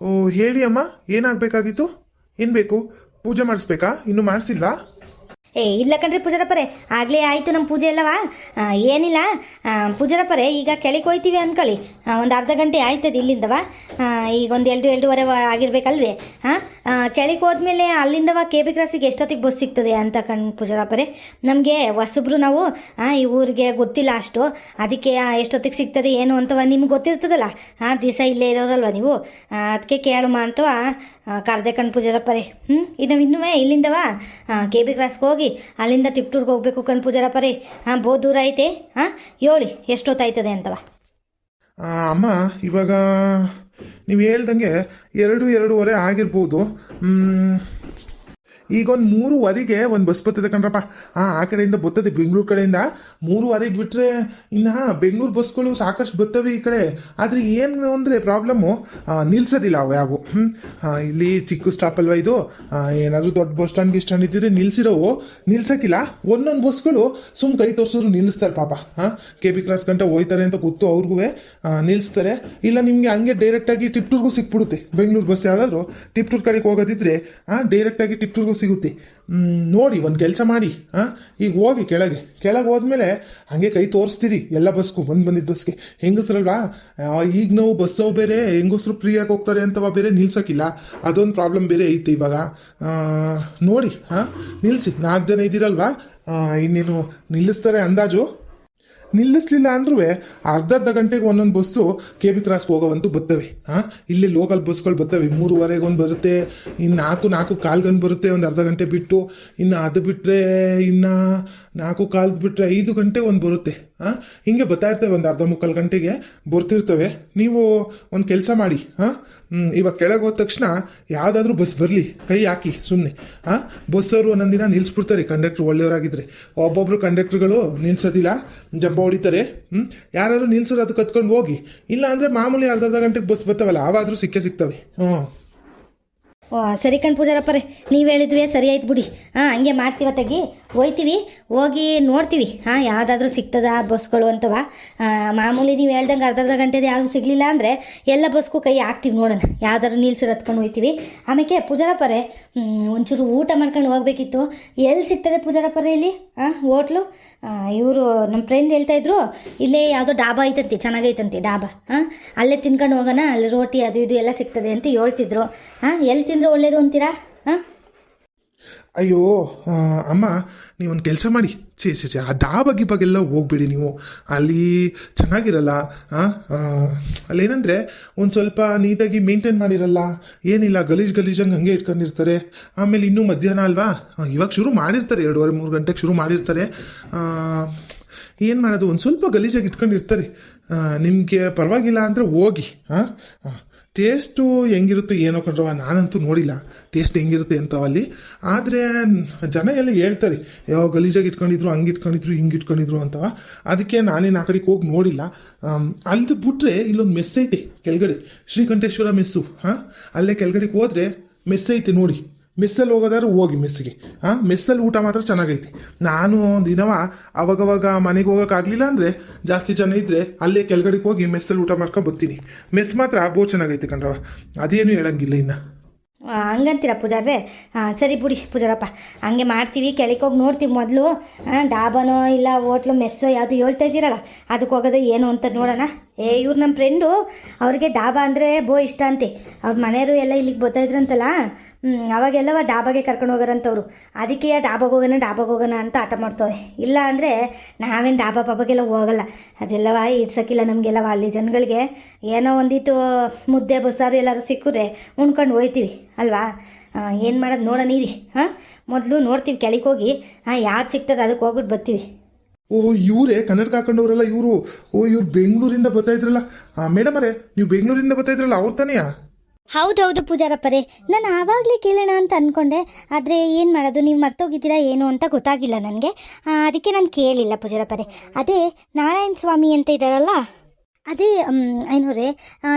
ಓ, ಹೇಳಿ ಅಮ್ಮ, ಏನಾಗಬೇಕಾಗಿತ್ತು? ಏನು ಬೇಕು ಪೂಜೆ ಮಾಡಿಸ್ಬೇಕಾ? ಇನ್ನು ಮಾಡಿಸಿಲ್ವಾ ಏ ಇಲ್ಲ ಕಣ್ರಿ ಪೂಜಾರಪ್ಪರೇ. ಆಗಲೇ ಆಯಿತು ನಮ್ಮ ಪೂಜೆ ಎಲ್ಲವಾ? ಏನಿಲ್ಲ. ಪೂಜಾರಪ್ಪರೇ, ಈಗ ಕೆಳಗೆ ಹೋಯ್ತೀವಿ ಅನ್ಕೊಳ್ಳಿ. ಒಂದು ಅರ್ಧ ಗಂಟೆ ಆಯ್ತದೆ ಇಲ್ಲಿಂದವ? ಈಗ ಒಂದು ಎರಡು, ಎರಡೂವರೆ ಆಗಿರ್ಬೇಕಲ್ವೇ? ಹಾಂ ಕೆಳಗೆ ಹೋದ್ಮೇಲೆ ಅಲ್ಲಿಂದವ ಕೆ ಬಿ ಕ್ರಾಸಿಗೆ ಎಷ್ಟೊತ್ತಿಗೆ ಬಸ್ ಸಿಗ್ತದೆ ಅಂತ ಕಣ್ ಪೂಜಾರಪ್ಪರೇ. ನಮಗೆ ಹೊಸಬ್ರು ನಾವು ಈ ಊರಿಗೆ ಗೊತ್ತಿಲ್ಲ ಅಷ್ಟು. ಅದಕ್ಕೆ ಎಷ್ಟೊತ್ತಿಗೆ ಸಿಗ್ತದೆ, ಏನು ಅಂತವ ನಿಮ್ಗೆ ಗೊತ್ತಿರ್ತದಲ್ಲ? ಹಾಂ ದಿವಸ ಇಲ್ಲೇ ಇರೋರಲ್ವ ನೀವು? ಅದಕ್ಕೆ ಕೇಳುಮ ಅಂತವ? ಕರ್ದೆ ಕಣ್ ಪೂಜಾರಪ್ಪರೇ ಹ್ಞೂ ಇನ್ನು ಇನ್ನೂ ಇಲ್ಲಿಂದವ ಕೆ ಬಿ ಕ್ರಾಸ್ಗೆ ಹೋಗಿ, ಅಲ್ಲಿಂದ ಟಿಪ್ಟೂರ್ಗೆ ಹೋಗ್ಬೇಕು ಕಣ್ ಪೂಜಾರಪ್ಪರೇ ಹಾಂ ಬಹು ದೂರ ಐತೆ. ಹಾಂ ಹೇಳಿ, ಎಷ್ಟೊತ್ತಾಯ್ತದೆ ಅಂತವ ಅಮ್ಮ, ಇವಾಗ, ನೀವು ಹೇಳ್ದಂಗೆ ಎರಡು, ಎರಡೂವರೆ ಆಗಿರ್ಬೋದು. ಈಗ ಒಂದು ಮೂರುವರೆಗೆ ಒಂದು ಬಸ್ ಬರ್ತದೆ ಕಣ್ರಪ್ಪ. ಹಾಂ ಆ ಕಡೆಯಿಂದ ಬರ್ತದೆ ಬೆಂಗಳೂರು ಕಡೆಯಿಂದ. ಮೂರುವರೆಗೆ ಬಿಟ್ಟರೆ ಇನ್ನು ಬೆಂಗಳೂರು ಬಸ್ಗಳು ಸಾಕಷ್ಟು ಬರ್ತವೆ ಈ ಕಡೆ. ಆದರೆ ಏನು ಅಂದರೆ ಪ್ರಾಬ್ಲಮ್ಮು ನಿಲ್ಸೋದಿಲ್ಲ ಅವು ಯಾವು. ಇಲ್ಲಿ ಚಿಕ್ಕ ಸ್ಟಾಪ್ ಅಲ್ವಾ ಇದು? ಏನಾದರೂ ದೊಡ್ಡ ಬಸ್ ಸ್ಟ್ಯಾಂಡ್ ಗಿಸ್ ಸ್ಟ್ಯಾಂಡ್ ಇದ್ದಿದ್ರೆ ನಿಲ್ಸಿರೋವು. ನಿಲ್ಸೋಕ್ಕಿಲ್ಲ. ಒಂದೊಂದು ಬಸ್ಗಳು ಸುಮ್ ಕೈ ತೋರಿಸಿದ್ರು ನಿಲ್ಲಿಸ್ತಾರೆ ಪಾಪ. ಹಾಂ, ಕೆ ಬಿ ಕ್ರಾಸ್ ಗಂಟೆ ಹೋಯ್ತಾರೆ ಅಂತ ಗೊತ್ತು ಅವ್ರಿಗೂ ನಿಲ್ಲಿಸ್ತಾರೆ ಇಲ್ಲ ನಿಮಗೆ ಹಂಗೆ ಡೈರೆಕ್ಟಾಗಿ ಟಿಪ್ಟೂರ್ಗೂ ಸಿಕ್ಬಿಡುತ್ತೆ. ಬೆಂಗಳೂರು ಬಸ್ ಯಾವುದಾದ್ರು ಟಿಪ್ಟೂರ್ ಕಡೆಗೆ ಹೋಗೋದಿದ್ರೆ ಡೈರೆಕ್ಟಾಗಿ ಟಿಪ್ಟೂರ್ಗೂ ಸಿಗುತ್ತೆ. ನೋಡಿ, ಒಂದು ಕೆಲಸ ಮಾಡಿ, ಹಾಂ? ಈಗ ಹೋಗಿ ಕೆಳಗೆ. ಕೆಳಗೆ ಹೋದ್ಮೇಲೆ ಹಾಗೆ ಕೈ ತೋರಿಸ್ತೀರಿ, ಎಲ್ಲ ಬಸ್ಗೂ, ಬಂದು ಬಂದಿದ್ದ ಬಸ್ಗೆ. ಹೆಂಗಸ್ರಲ್ವಾ? ಈಗ ನಾವು ಬಸ್ಸವು ಬೇರೆ, ಹೆಂಗಸ್ರು ಫ್ರೀಯಾಗಿ ಹೋಗ್ತಾರೆ ಅಂತವ ಬೇರೆ ನಿಲ್ಸೋಕ್ಕಿಲ್ಲ. ಅದೊಂದು ಪ್ರಾಬ್ಲಮ್ ಬೇರೆ ಐತೆ ಇವಾಗ. ನೋಡಿ, ಹಾಂ? ನಿಲ್ಲಿಸಿ ನಾಲ್ಕು ಜನ ಇದ್ದೀರಲ್ವಾ? ಇನ್ನೇನು ನಿಲ್ಲಿಸ್ತಾರೆ ಅಂದಾಜು? ನಿಲ್ಲಿಸ್ಲಿಲ್ಲ ಅಂದ್ರೂ ಅರ್ಧ ಗಂಟೆಗೆ ಒಂದೊಂದು ಬಸ್ಸು ಕೆ ಬಿ ಕ್ರಾಸ್ಗೆ ಹೋಗೋವಂತೂ ಬರ್ತವೆ. ಹಾಂ ಇಲ್ಲಿ ಲೋಕಲ್ ಬಸ್ಗಳು ಬರ್ತವೆ. ಮೂರುವರೆಗೆ ಒಂದು ಬರುತ್ತೆ ಇನ್ನು ನಾಲ್ಕು ನಾಲ್ಕು ಕಾಲ್ಗೊಂದು ಬರುತ್ತೆ, ಒಂದು ಅರ್ಧ ಗಂಟೆ ಬಿಟ್ಟು. ಇನ್ನು ಅದು ಬಿಟ್ಟರೆ ಇನ್ನು ನಾಲ್ಕು ಕಾಲ್ದು ಬಿಟ್ಟರೆ ಐದು ಗಂಟೆ ಒಂದು ಬರುತ್ತೆ. ಹಾಂ? ಹಿಂಗೆ ಬರ್ತಾ ಇರ್ತವೆ ಒಂದು ಅರ್ಧ ಮುಕ್ಕಾಲು ಗಂಟೆಗೆ, ಬರ್ತಿರ್ತವೆ. ನೀವು ಒಂದು ಕೆಲಸ ಮಾಡಿ, ಹಾಂ? ಇವಾಗ ಕೆಳಗೆ ಹೋದ ತಕ್ಷಣ ಯಾವುದಾದ್ರೂ ಬಸ್ ಬರಲಿ, ಕೈ ಹಾಕಿ ಸುಮ್ಮನೆ ಹಾಂ? ಬಸ್ಸವರು ಒಂದೊಂದು ದಿನ ನಿಲ್ಲಿಸ್ಬಿಡ್ತಾರೆ ಕಂಡಕ್ಟ್ರ್ ಒಳ್ಳೆಯವರಾಗಿದ್ದರೆ ಒಬ್ಬೊಬ್ಬರು ಕಂಡಕ್ಟ್ರ್ಗಳು ನಿಲ್ಸೋದಿಲ್ಲ ಜಂಬ ಹೊಡಿತಾರೆ ಹ್ಞೂ ಯಾರು ನಿಲ್ಸೋರು ಅದು ಕತ್ಕೊಂಡು ಹೋಗಿ. ಇಲ್ಲ ಅಂದರೆ ಮಾಮೂಲಿ ಅರ್ಧ ಅರ್ಧ ಗಂಟೆಗೆ ಬಸ್ ಬರ್ತಾವಲ್ಲ ಆವಾದರೂ ಸಿಕ್ಕೇ ಸಿಗ್ತವೆ. ಹ್ಞೂ ಓ, ಸರಿ ಕಣ್ ಪೂಜಾರಪ್ಪರೇ, ನೀವು ಹೇಳಿದ್ವಿ ಸರಿ ಆಯ್ತು ಬಿಡಿ. ಹಾಂ, ಹಂಗೆ ಮಾಡ್ತೀವ ತೆಗಿ ಹೋಯ್ತೀವಿ, ಹೋಗಿ ನೋಡ್ತೀವಿ. ಹಾಂ, ಯಾವುದಾದ್ರೂ ಸಿಗ್ತದ ಬಸ್ಗಳು ಅಂತವ? ಮಾಮೂಲಿ ನೀವು ಹೇಳ್ದಂಗೆ ಅರ್ಧ ಅರ್ಧ ಗಂಟೆದು ಯಾವುದು ಸಿಗಲಿಲ್ಲ ಅಂದರೆ ಎಲ್ಲ ಬಸ್ಗೂ ಕೈ ಹಾಕ್ತೀವಿ ನೋಡೋಣ. ಯಾವ್ದಾದ್ರು ನಿಲ್ಸಿರು ಹತ್ಕೊಂಡು ಹೋಯ್ತೀವಿ. ಆಮೇಲೆ ಪೂಜಾರಪ್ಪರೇ ಒಂಚೂರು ಊಟ ಮಾಡ್ಕೊಂಡು ಹೋಗ್ಬೇಕಿತ್ತು. ಎಲ್ಲಿ ಸಿಗ್ತದೆ ಪೂಜಾರಪ್ಪರೇ ಇಲ್ಲಿ? ಹಾಂ ಹೋಟ್ಲು? ಇವರು ನಮ್ಮ ಫ್ರೆಂಡ್ ಹೇಳ್ತಾ ಇದ್ರು, ಇಲ್ಲೇ ಯಾವುದೋ ಡಾಬಾ ಐತಂತೆ, ಚೆನ್ನಾಗೈತಂತೆ ಡಾಬಾ. ಹಾಂ ಅಲ್ಲೇ ತಿನ್ಕೊಂಡು ಹೋಗೋಣ, ಅಲ್ಲಿ ರೋಟಿ ಅದು ಇದು ಎಲ್ಲ ಸಿಗ್ತದೆ ಅಂತ ಹೇಳ್ತಿದ್ರು. ಹಾಂ ಎಲ್ಲಿ ತಿಂದರೆ ಒಳ್ಳೇದು ಅಂತೀರಾ? ಹಾಂ ಅಯ್ಯೋ ಅಮ್ಮ, ನೀವೊಂದು ಕೆಲಸ ಮಾಡಿ. ಛೇ ಛೇ ಛೇ, ಆ ಡಾಬಾ ಗಿಬಾಗೆಲ್ಲ ಹೋಗ್ಬೇಡಿ ನೀವು. ಅಲ್ಲಿ ಚೆನ್ನಾಗಿರಲ್ಲ ಅಲ್ಲೇನಂದರೆ ಒಂದು ಸ್ವಲ್ಪ ನೀಟಾಗಿ ಮೇಂಟೈನ್ ಮಾಡಿರಲ್ಲ. ಏನಿಲ್ಲ, ಗಲೀಜು ಗಲೀಜಂಗೆ ಹಂಗೆ ಇಟ್ಕೊಂಡಿರ್ತಾರೆ. ಆಮೇಲೆ ಇನ್ನೂ ಮಧ್ಯಾಹ್ನ ಅಲ್ವಾ? ಇವಾಗ ಶುರು ಮಾಡಿರ್ತಾರೆ, ಎರಡೂವರೆ, ಮೂರು ಗಂಟೆಗೆ ಶುರು ಮಾಡಿರ್ತಾರೆ. ಏನು ಮಾಡೋದು? ಒಂದು ಸ್ವಲ್ಪ ಗಲೀಜಾಗಿ ಇಟ್ಕೊಂಡಿರ್ತಾರೆ. ನಿಮಗೆ ಪರವಾಗಿಲ್ಲ ಅಂದರೆ ಹೋಗಿ ಹಾಂ ಹಾಂ ಟೇಸ್ಟು ಹೆಂಗಿರುತ್ತೆ ಏನೋ ಕಂಡ್ರವ, ನಾನಂತೂ ನೋಡಿಲ್ಲ. ಟೇಸ್ಟ್ ಹೆಂಗಿರುತ್ತೆ ಅಂತವಲ್ಲಿ ಆದರೆ, ಜನ ಎಲ್ಲ ಹೇಳ್ತಾರೆ ಯಾವ ಗಲೀಜಾಗಿ ಇಟ್ಕೊಂಡಿದ್ರು, ಹಂಗೆ ಇಟ್ಕೊಂಡಿದ್ರು, ಹಿಂಗೆ ಇಟ್ಕೊಂಡಿದ್ರು ಅಂತವ. ಅದಕ್ಕೆ ನಾನೇನು ಆ ಕಡೆಗೆ ಹೋಗಿ ನೋಡಿಲ್ಲ. ಅಲ್ದು ಬಿಟ್ಟರೆ ಇಲ್ಲೊಂದು ಮೆಸ್ ಐತೆ ಕೆಳಗಡೆ. ಶ್ರೀಕಂಠೇಶ್ವರ ಮೆಸ್ಸು, ಹಾಂ? ಅಲ್ಲೇ ಕೆಳಗಡೆಗೆ ಹೋದರೆ ಮೆಸ್ ಐತೆ ನೋಡಿ. ಮೆಸ್ಸಲ್ಲಿ ಹೋಗೋದಾದ್ರೆ ಹೋಗಿ ಮೆಸ್ಸಿಗೆ. ಹಾಂ ಮೆಸ್ಸಲ್ಲಿ ಊಟ ಮಾತ್ರ ಚೆನ್ನಾಗೈತಿ. ನಾನು ದಿನವ ಅವಾಗವಾಗ ಮನೆಗೆ ಹೋಗೋಕ್ಕಾಗಲಿಲ್ಲ ಅಂದರೆ ಜಾಸ್ತಿ ಜನ ಇದ್ದರೆ ಅಲ್ಲೇ ಕೆಳಗಡೆಗೆ ಹೋಗಿ ಮೆಸ್ಸಲ್ಲಿ ಊಟ ಮಾಡ್ಕೊಂಡು ಬರ್ತೀನಿ. ಮೆಸ್ ಮಾತ್ರ ಬಹು ಚೆನ್ನಾಗೈತಿ ಕಣ್ರವ ಅದೇನು ಹೇಳಂಗಿಲ್ಲ ಇನ್ನು. ಹಂಗಂತೀರ ಪೂಜಾರ್ರೆ? ಹಾಂ ಸರಿ ಬಿಡಿ ಪೂಜಾರಪ್ಪ. ಹಂಗೆ ಮಾಡ್ತೀವಿ ಕೆಳಗೆ ಹೋಗಿ ನೋಡ್ತೀವಿ ಮೊದಲು. ಡಾಬಾನೋ ಇಲ್ಲ ಹೋಟ್ಲು, ಮೆಸ್ಸೋ ಯಾವುದು ಹೇಳ್ತಾ ಇದ್ದೀರಲ್ಲ ಅದಕ್ಕೆ ಹೋಗೋದು ಏನು ಅಂತ ನೋಡೋಣ. ಏ, ಇವ್ರು ನಮ್ಮ ಫ್ರೆಂಡು ಅವ್ರಿಗೆ ಡಾಬಾ ಅಂದರೆ ಬೋ ಇಷ್ಟ ಅಂತೆ. ಅವ್ರ ಮನೆಯವರು ಎಲ್ಲ ಇಲ್ಲಿಗೆ ಬರ್ತಾ ಇದ್ರಂತಲ್ಲ ಹ್ಞೂ ಅವಾಗೆಲ್ಲವ ಡಾಬಾಗೆ ಕರ್ಕೊಂಡು ಹೋಗೋರಂಥವ್ರು ಅದಕ್ಕೆ ಡಾಬಾಗೆ ಹೋಗೋಣ ಡಾಬಾಗೆ ಹೋಗೋಣ ಅಂತ ಆಟ ಮಾಡ್ತವ್ರೆ. ಇಲ್ಲ ಅಂದರೆ ನಾವೇನು ಡಾಬಾ ಪಾಬಾಗೆಲ್ಲ ಹೋಗಲ್ಲ. ಅದೆಲ್ಲವ ಇಡ್ಸೋಕ್ಕಿಲ್ಲ ನಮಗೆಲ್ಲವ ಹಳ್ಳಿ ಜನಗಳಿಗೆ. ಏನೋ ಒಂದಿಟ್ಟು ಮುದ್ದೆ, ಬಸ್ಸಾರು ಎಲ್ಲರೂ ಸಿಕ್ಕರೆ ಉಣ್ಕೊಂಡು ಹೋಯ್ತೀವಿ, ಅಲ್ವಾ? ಏನು ಮಾಡೋದು ನೋಡೋಣ ನೀರಿ ಹಾಂ? ಮೊದಲು ನೋಡ್ತೀವಿ ಕೆಳಗೆ ಹೋಗಿ. ಹಾಂ ಯಾರು ಸಿಗ್ತದೆ ಅದಕ್ಕೆ ಹೋಗ್ಬಿಟ್ಟು ಬರ್ತೀವಿ. ಓ, ಇವರೇ ಕನ್ನಡಕ ಹಾಕೊಂಡವ್ರಲ್ಲ ಇವರು. ಓ, ಇವ್ರು ಬೆಂಗಳೂರಿಂದ ಬರ್ತಾ ಇದ್ರಲ್ಲ. ಮೇಡಮ್ ಅರೇ ನೀವು ಬೆಂಗಳೂರಿಂದ ಬರ್ತಾ ಇದ್ರಲ್ಲ, ಅವ್ರು ತಾನೆಯಾ? ಹೌದೌದು ಪೂಜಾರಪ್ಪರೇ. ನಾನು ಆವಾಗಲೇ ಕೇಳೋಣ ಅಂತ ಅಂದ್ಕೊಂಡೆ ಆದರೆ ಏನು ಮಾಡೋದು? ನೀವು ಮರ್ತೋಗಿದ್ದೀರಾ ಏನು ಅಂತ ಗೊತ್ತಾಗಿಲ್ಲ ನನಗೆ. ಅದಕ್ಕೆ ನಾನು ಕೇಳಿಲ್ಲ ಪೂಜಾರಪ್ಪರೇ. ಅದೇ ನಾರಾಯಣ ಸ್ವಾಮಿ ಅಂತ ಇದ್ದಾರಲ್ಲ ಅದೇ ಐನೂರೇ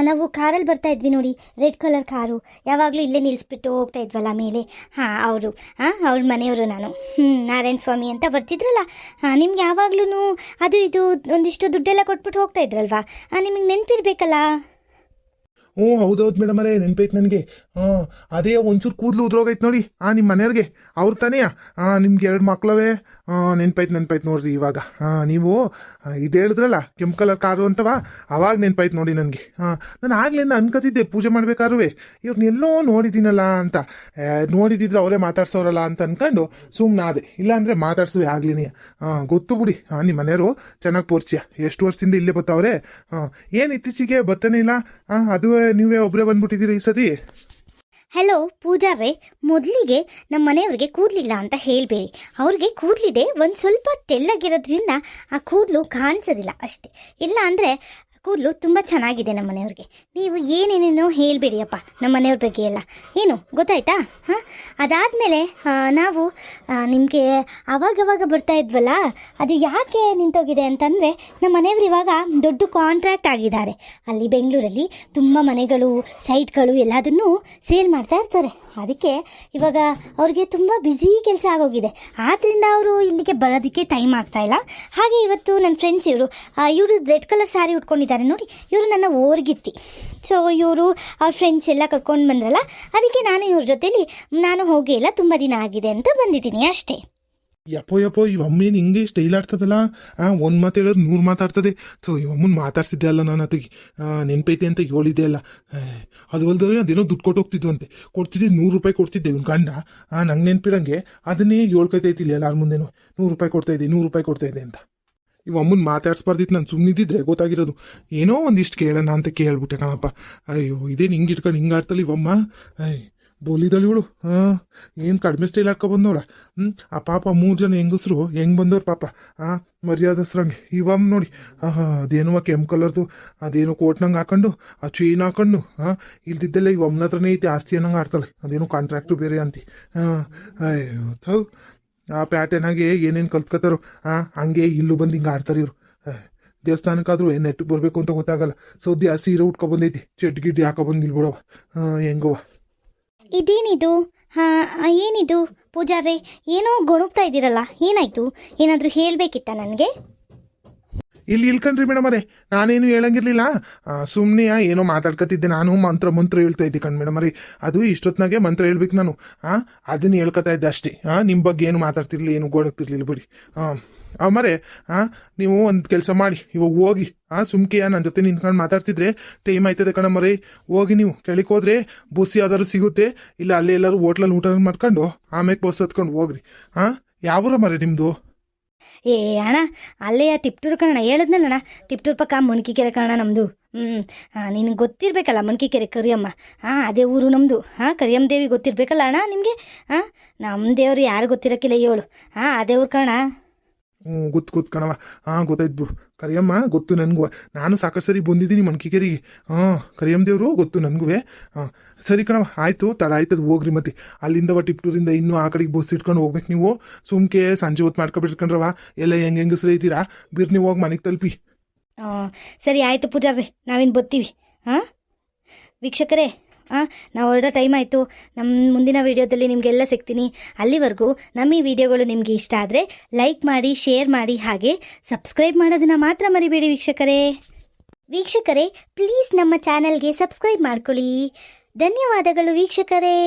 ನಾವು ಕಾರಲ್ಲಿ ಬರ್ತಾ ಇದ್ವಿ ನೋಡಿ, ರೆಡ್ ಕಲರ್ ಕಾರು. ಯಾವಾಗಲೂ ಇಲ್ಲೇ ನಿಲ್ಲಿಸ್ಬಿಟ್ಟು ಹೋಗ್ತಾ ಇದ್ವಲ್ಲ ಮೇಲೆ. ಹಾಂ, ಅವರು ಹಾಂ ಅವ್ರ ಮನೆಯವರು ನಾನು. ಹ್ಞೂ ನಾರಾಯಣ ಸ್ವಾಮಿ ಅಂತ ಬರ್ತಿದ್ರಲ್ಲ. ಹಾಂ, ನಿಮ್ಗೆ ಯಾವಾಗ್ಲೂ ಅದು ಇದು ಒಂದಿಷ್ಟು ದುಡ್ಡೆಲ್ಲ ಕೊಟ್ಬಿಟ್ಟು ಹೋಗ್ತಾ ಇದ್ರಲ್ವಾ? ನಿಮಗೆ ನೆನಪಿರ್ಬೇಕಲ್ಲ? ಹ್ಞೂ, ಹೌದೌದು ಮೇಡಮ್ ಅರೇ ನೆನ್ಪೈತೆ ನನಗೆ. ಹಾಂ ಅದೇ ಒಂಚೂರು ಕೂದಲು ಉದ್ರೋಗೈತೆ ನೋಡಿ. ಆ ನಿಮ್ಮ ಮನೆಯವ್ರಿಗೆ. ಅವ್ರು ತಾನೇ ಹಾಂ ನಿಮ್ಗೆ ಎರಡು ಮಕ್ಳವೇ. ಹಾಂ ನೆನಪಾಯ್ತು ನೆನ್ಪೈತೆ ನೋಡ್ರಿ ಇವಾಗ. ಹಾಂ ನೀವು ಇದು ಹೇಳಿದ್ರಲ್ಲ, ಕೆಂಪು ಕಲರ್ ಕಾರು ಅಂತವಾ, ಅವಾಗ ನೆನಪಾಯ್ತು ನೋಡಿ ನನಗೆ. ಹಾಂ ನಾನು ಆಗ್ಲಿಂದ ಅನ್ಕೋತಿದ್ದೆ, ಪೂಜೆ ಮಾಡ್ಬೇಕಾದ್ರೂ ಇವ್ರನ್ನೆಲ್ಲೋ ನೋಡಿದ್ದೀನಲ್ಲ ಅಂತ. ನೋಡಿದಿದ್ರೆ ಅವರೇ ಮಾತಾಡ್ಸೋರಲ್ಲ ಅಂತ ಅನ್ಕೊಂಡು ಅದೇ ಇಲ್ಲಾಂದರೆ ಮಾತಾಡ್ಸುವೆ ಆಗ್ಲಿನಿ. ಹಾಂ ಗೊತ್ತು ಬಿಡಿ. ಹಾಂ ನಿಮ್ಮ ಮನೆಯವರು ಚೆನ್ನಾಗಿ ಪೋರ್ಚ್ಯ. ಎಷ್ಟು ವರ್ಷದಿಂದ ಇಲ್ಲೇ ಬರ್ತಾವ್ರೆ ಹಾಂ ಏನು ಇತ್ತೀಚೆಗೆ ಬರ್ತಾನೆ ಇಲ್ಲ? ಹಾಂ ಅದು ನೀವೇ ಒಬ್ಬರೇ ಬಂದ್ಬಿಟ್ಟಿದ್ದೀರಿ ಈ ಸತಿ? ಹಲೋ ಪೂಜಾರ್ರೆ, ಮೊದಲಿಗೆ ನಮ್ಮ ಮನೆಯವ್ರಿಗೆ ಕೂದಲಿಲ್ಲ ಅಂತ ಹೇಳಬೇಡಿ. ಅವ್ರಿಗೆ ಕೂದಲಿದೆ, ಒಂದು ಸ್ವಲ್ಪ ತೆಳ್ಳಗಿರೋದ್ರಿಂದ ಆ ಕೂದಲು ಕಾಣಿಸೋದಿಲ್ಲ ಅಷ್ಟೇ. ಇಲ್ಲ ಅಂದರೆ ಕೂದಲು ತುಂಬ ಚೆನ್ನಾಗಿದೆ ನಮ್ಮ ಮನೆಯವ್ರಿಗೆ. ನೀವು ಏನೇನೇನೋ ಹೇಳಬೇಡಿಯಪ್ಪ ನಮ್ಮ ಮನೆಯವ್ರ ಬಗ್ಗೆ ಎಲ್ಲ. ಏನು, ಗೊತ್ತಾಯ್ತಾ? ಹಾಂ? ಅದಾದಮೇಲೆ ನಾವು ನಿಮಗೆ ಅವಾಗವಾಗ ಬರ್ತಾ ಇದ್ವಲ್ಲ, ಅದು ಯಾಕೆ ನಿಂತೋಗಿದೆ ಅಂತಂದರೆ, ನಮ್ಮ ಮನೆಯವ್ರು ಇವಾಗ ದೊಡ್ಡ ಕಾಂಟ್ರಾಕ್ಟ್ ಆಗಿದ್ದಾರೆ. ಅಲ್ಲಿ ಬೆಂಗಳೂರಲ್ಲಿ ತುಂಬ ಮನೆಗಳು ಸೈಟ್ಗಳು ಎಲ್ಲದನ್ನೂ ಸೇಲ್ ಮಾಡ್ತಾ ಇರ್ತಾರೆ. ಅದಕ್ಕೆ ಇವಾಗ ಅವ್ರಿಗೆ ತುಂಬ ಬ್ಯುಸಿ ಕೆಲಸ ಆಗೋಗಿದೆ. ಆದ್ದರಿಂದ ಅವರು ಇಲ್ಲಿಗೆ ಬರೋದಕ್ಕೆ ಟೈಮ್ ಆಗ್ತಾ ಇಲ್ಲ. ಹಾಗೆ ಇವತ್ತು ನನ್ನ ಫ್ರೆಂಡ್ಸ್ ಇವರು ಇವರು ರೆಡ್ ಕಲರ್ ಸ್ಯಾರಿ ಉಟ್ಕೊಂಡಿದ್ದಾರೆ ನೋಡಿ. ಇವರು ನನ್ನ ಓರ್ಗಿತ್ತಿ. ಸೊ ಇವರು ಅವ್ರ ಫ್ರೆಂಡ್ಸ್ ಎಲ್ಲ ಕರ್ಕೊಂಡು ಬಂದ್ರಲ್ಲ, ಅದಕ್ಕೆ ನಾನು ಇವ್ರ ಜೊತೇಲಿ, ನಾನು ಹೋಗೇ ಇಲ್ಲ ತುಂಬ ದಿನ ಆಗಿದೆ ಅಂತ ಬಂದಿದ್ದೀನಿ ಅಷ್ಟೇ. ಯಪ್ಪೋ ಯಪ್ಪೋ, ಈ ಅಮ್ಮೇನು ಹಿಂಗೆ ಸ್ಟೈಲ್ ಆಡ್ತದಲ್ಲ ಆ, ಒಂದು ಮಾತು ಹೇಳೋದು ನೂರು ಮಾತಾಡ್ತದೆ ಥೋ, ಈ ಅಮ್ಮನ ಮಾತಾಡ್ಸಿದ್ದೆ ಅಲ್ಲ ನಾನು ಅದಕ್ಕೆ ನೆನಪೈತೆ ಅಂತ ಹೇಳಿದ್ದೆ ಅಲ್ಲ. ಅದು ಅಲ್ದ್ರೆ ಅದೇನೋ ದುಡ್ಡು ಕೊಟ್ಟು ಹೋಗ್ತಿದ್ವಂತೆ. ಕೊಡ್ತಿದ್ದೆ, ನೂರು ರೂಪಾಯಿ ಕೊಡ್ತಿದ್ದೆ ಇವ್ನು ಗಂಡ. ಆ, ನಂಗೆ ನೆನ್ಪಿರಂಗೆ ಅದನ್ನೇ ಹೇಳ್ಕೊತೈತಿಲ್ಲ ಎಲ್ಲಾರ ಮುಂದೆನೂ. ನೂರು ರೂಪಾಯಿ ಕೊಡ್ತಾ ಇದ್ದೆ, ನೂರು ರೂಪಾಯಿ ಕೊಡ್ತಾ ಇದ್ದೆ ಅಂತ. ಇವ್ ಅಮ್ಮನ ಮಾತಾಡ್ಸ್ಬಾರ್ದಿತ್ತು ನಾನು ಸುಮ್ಮನಿದ್ದಿದ್ರೆ ಗೊತ್ತಾಗಿರೋದು. ಏನೋ ಒಂದಿಷ್ಟು ಕೇಳೋಣ ಅಂತ ಕೇಳ್ಬಿಟ್ಟೆ ಕಣಪ್ಪ. ಅಯ್ಯೋ ಇದೇನು ಹಿಂಗೆ ಇಟ್ಕೊಂಡು ಹಿಂಗೆ ಆಡ್ತಲ್ಲ ಇವಮ್ಮ ಅಯ್ಯ ಬೋಲಿದಳು ಇವಳು ಹಾಂ ಏನು ಕಡಿಮೆ ಸ್ಟೈಲ್ ಹಾಕೊ ಬಂದವಳ ಹ್ಞೂ ಆ ಪಾಪ ಮೂರು ಜನ ಹೆಂಗಸರು, ಹೆಂಗೆ ಬಂದವ್ರು ಪಾಪ? ಹಾಂ ಮರ್ಯಾದಸ್ರಂಗೆ ಇವಮ್ಮ ನೋಡಿ. ಹಾಂ ಅದೇನೋ ಕೆಂಪು ಕಲರ್ದು ಅದೇನು ಕೋಟ್ನಂಗೆ ಹಾಕೊಂಡು, ಆ ಚೈನ್ ಹಾಕೊಂಡು ಹಾಂ ಇಲ್ದಿದ್ದೆಲ್ಲ ಈ ಒಮ್ಮನ ಹತ್ರನೇ ಐತಿ, ಆಸ್ತಿ ಅನ್ನಂಗೆ ಆಡ್ತಾಳೆ. ಅದೇನು ಕಾಂಟ್ರಾಕ್ಟು ಬೇರೆ ಅಂತಿ. ಹಾಂ ಅಯ್ಯೋ, ಥೌ. ಆ ಪ್ಯಾಟರ್ನಾಗೆ ಏನೇನು ಕಲ್ತ್ಕೋತಾರೋ ಹಾಂ ಹಂಗೆ ಇಲ್ಲೂ ಬಂದು ಹಿಂಗೆ ಆಡ್ತಾರೆ ಇವರು. ದೇವಸ್ಥಾನಕ್ಕಾದ್ರೂ ಏನು ನೆಟ್ಟಿಗೆ ಬರಬೇಕು ಅಂತ ಗೊತ್ತಾಗಲ್ಲ. ಸದ್ಯ ಸೀರೆ ಉಟ್ಕೊ ಬಂದೈತಿ ಚೆಡ್ ಗಿಡ್ಡಿ ಹಾಕೊ ಬಂದಿಲ್ ಬಿಡವ ಹಾಂ ಹೆಂಗವ ಇದೇನಿದು? ಹಾಂ ಏನಿದು? ಪೂಜಾರೆ ಏನೋ ಗೊಣಗ್ತಾ ಇದ್ದೀರಲ್ಲ, ಏನಾಯಿತು? ಏನಾದರೂ ಹೇಳಬೇಕಿತ್ತ ನನಗೆ? ಇಲ್ಲಿ ಇಲ್ಕಣ್ರಿ ಮೇಡಮ್ ಅರೇ ನಾನೇನು ಹೇಳಂಗಿರ್ಲಿಲ್ಲ. ಸುಮ್ಮನೆ ಏನೋ ಮಾತಾಡ್ಕೊತಿದ್ದೆ ನಾನು ಮಂತ್ರ ಮಂತ್ರ ಹೇಳ್ತಾ ಇದ್ದೆ ಕಣ್ ಮೇಡಮ್ ಅರೇ ಅದು ಇಷ್ಟೊತ್ತಿನಾಗೆ ಮಂತ್ರ ಹೇಳ್ಬೇಕು ನಾನು. ಹಾಂ ಅದನ್ನ ಹೇಳ್ಕೊತಾ ಇದ್ದೆ ಅಷ್ಟೇ. ಹಾಂ ನಿಮ್ಮ ಬಗ್ಗೆ ಏನು ಮಾತಾಡ್ತಿರ್ಲಿ ಏನು ಗೋಡಕ್ತಿರ್ಲಿಲ್ಲ ಬಿಡಿ. ಹಾಂ ಮರೆ ಹಾಂ ನೀವು ಒಂದು ಕೆಲಸ ಮಾಡಿ, ಇವಾಗ ಹೋಗಿ. ಹಾಂ ಸುಮ್ಕೆಯ ನನ್ನ ಜೊತೆ ನಿಂತ್ಕೊಂಡು ಮಾತಾಡ್ತಿದ್ರೆ ಟೈಮ್ ಆಯ್ತದೆ ಕಣಮ್ಮರೇ. ಹೋಗಿ ನೀವು ಕೇಳಿಕೋದ್ರೆ ಆದರೂ ಯಾವ್ದಾದ್ರು ಸಿಗುತ್ತೆ. ಇಲ್ಲ ಅಲ್ಲೇ ಎಲ್ಲರೂ ಹೋಟ್ಲಲ್ಲಿ ಊಟ ಮಾಡ್ಕೊಂಡು ಆಮೇಲೆ ಬಸ್ ಹತ್ಕೊಂಡು ಹೋಗ್ರಿ. ಹಾಂ ಯಾವೂರ ಮರೆ ನಿಮ್ಮದು ಏ, ಅಣ್ಣ, ಅಲ್ಲೇ ಟಿಪ್ಟೂರು ಕಣ ಹೇಳಿದ್ನಲ್ಲಣ್ಣ ಟಿಪ್ಟೂರು ಪಕ್ಕ ಮುಣಕಿಕೆರೆ ಕಣ ನಮ್ಮದು ಹ್ಞೂ ನಿನಗೆ ಗೊತ್ತಿರಬೇಕಲ್ಲ ಮುನ್ಕಿಕೆರೆ ಕರಿಯಮ್ಮ. ಹಾಂ ಅದೇ ಊರು ನಮ್ಮದು ಹಾಂ ಕರಿಯಮ್ಮ ದೇವಿ ಗೊತ್ತಿರಬೇಕಲ್ಲ ಅಣ್ಣ ನಿಮಗೆ? ಹಾಂ ನಮ್ಮ ದೇವ್ರು ಯಾರು ಗೊತ್ತಿರೋಕ್ಕಿಲ್ಲ ಹೇಳು ಹಾಂ ಅದೇ ಊರು ಕಣ ಹ್ಞೂ, ಗೊತ್ತು ಗೊತ್ತು ಕಣವ ಹಾಂ, ಗೊತ್ತಾಯ್ತು ಬಿಡು. ಕರಿಯಮ್ಮ, ಗೊತ್ತು ನನಗೂ ನಾನು ಸಾಕಷ್ಟು ಸರಿ ಬಂದಿದ್ದೀನಿ ಮಣ್ಕಿಕೇರಿಗೆ ಹಾಂ, ಕರಿಯಮ್ಮ ದೇವರು, ಗೊತ್ತು ನನಗೂ ಹಾಂ, ಸರಿ ಕಣವ ಆಯಿತು, ತಡ, ಆಯ್ತದ, ಹೋಗ್ರಿ ಮತ್ತೆ. ಅಲ್ಲಿಂದ ಟಿಪ್ಟೂರಿಂದ ಇನ್ನೂ ಆ ಕಡೆಗೆ ಬಸ್ ಇಟ್ಕೊಂಡು ಹೋಗ್ಬೇಕು ನೀವು. ಸುಮ್ಕೆ ಸಂಜೆ ಹೊತ್ತು ಮಾಡ್ಕೊಬಿಟ್ಕೊಂಡ್ರವ ಎಲ್ಲ ಹೆಂಗೆ ಹೆಂಗಸ್ರಿ ಐತೀರಾ ಬಿರ್, ನೀವು ಹೋಗಿ ಮನೆಗೆ ತಲುಪಿ. ಸರಿ, ಆಯಿತು ಪೂಜಾರ್ರಿ, ನಾವೇನು ಬರ್ತೀವಿ. ಹಾಂ? ವೀಕ್ಷಕರೇ ಹಾಂ ನಾವು ಹೊರಡೋ ಟೈಮ್ ಆಯಿತು. ನಮ್ಮ ಮುಂದಿನ ವೀಡಿಯೋದಲ್ಲಿ ನಿಮಗೆಲ್ಲ ಸಿಗ್ತೀನಿ. ಅಲ್ಲಿವರೆಗೂ ನಮ್ಮ ಈ ವಿಡಿಯೋಗಳು ನಿಮಗೆ ಇಷ್ಟ ಆದರೆ ಲೈಕ್ ಮಾಡಿ ಶೇರ್ ಮಾಡಿ ಹಾಗೆ ಸಬ್ಸ್ಕ್ರೈಬ್ ಮಾಡೋದನ್ನು ಮಾತ್ರ ಮರಿಬೇಡಿ ವೀಕ್ಷಕರೇ. ವೀಕ್ಷಕರೇ ಪ್ಲೀಸ್ ನಮ್ಮ ಚಾನಲ್ಗೆ ಸಬ್ಸ್ಕ್ರೈಬ್ ಮಾಡ್ಕೊಳ್ಳಿ. ಧನ್ಯವಾದಗಳು ವೀಕ್ಷಕರೇ.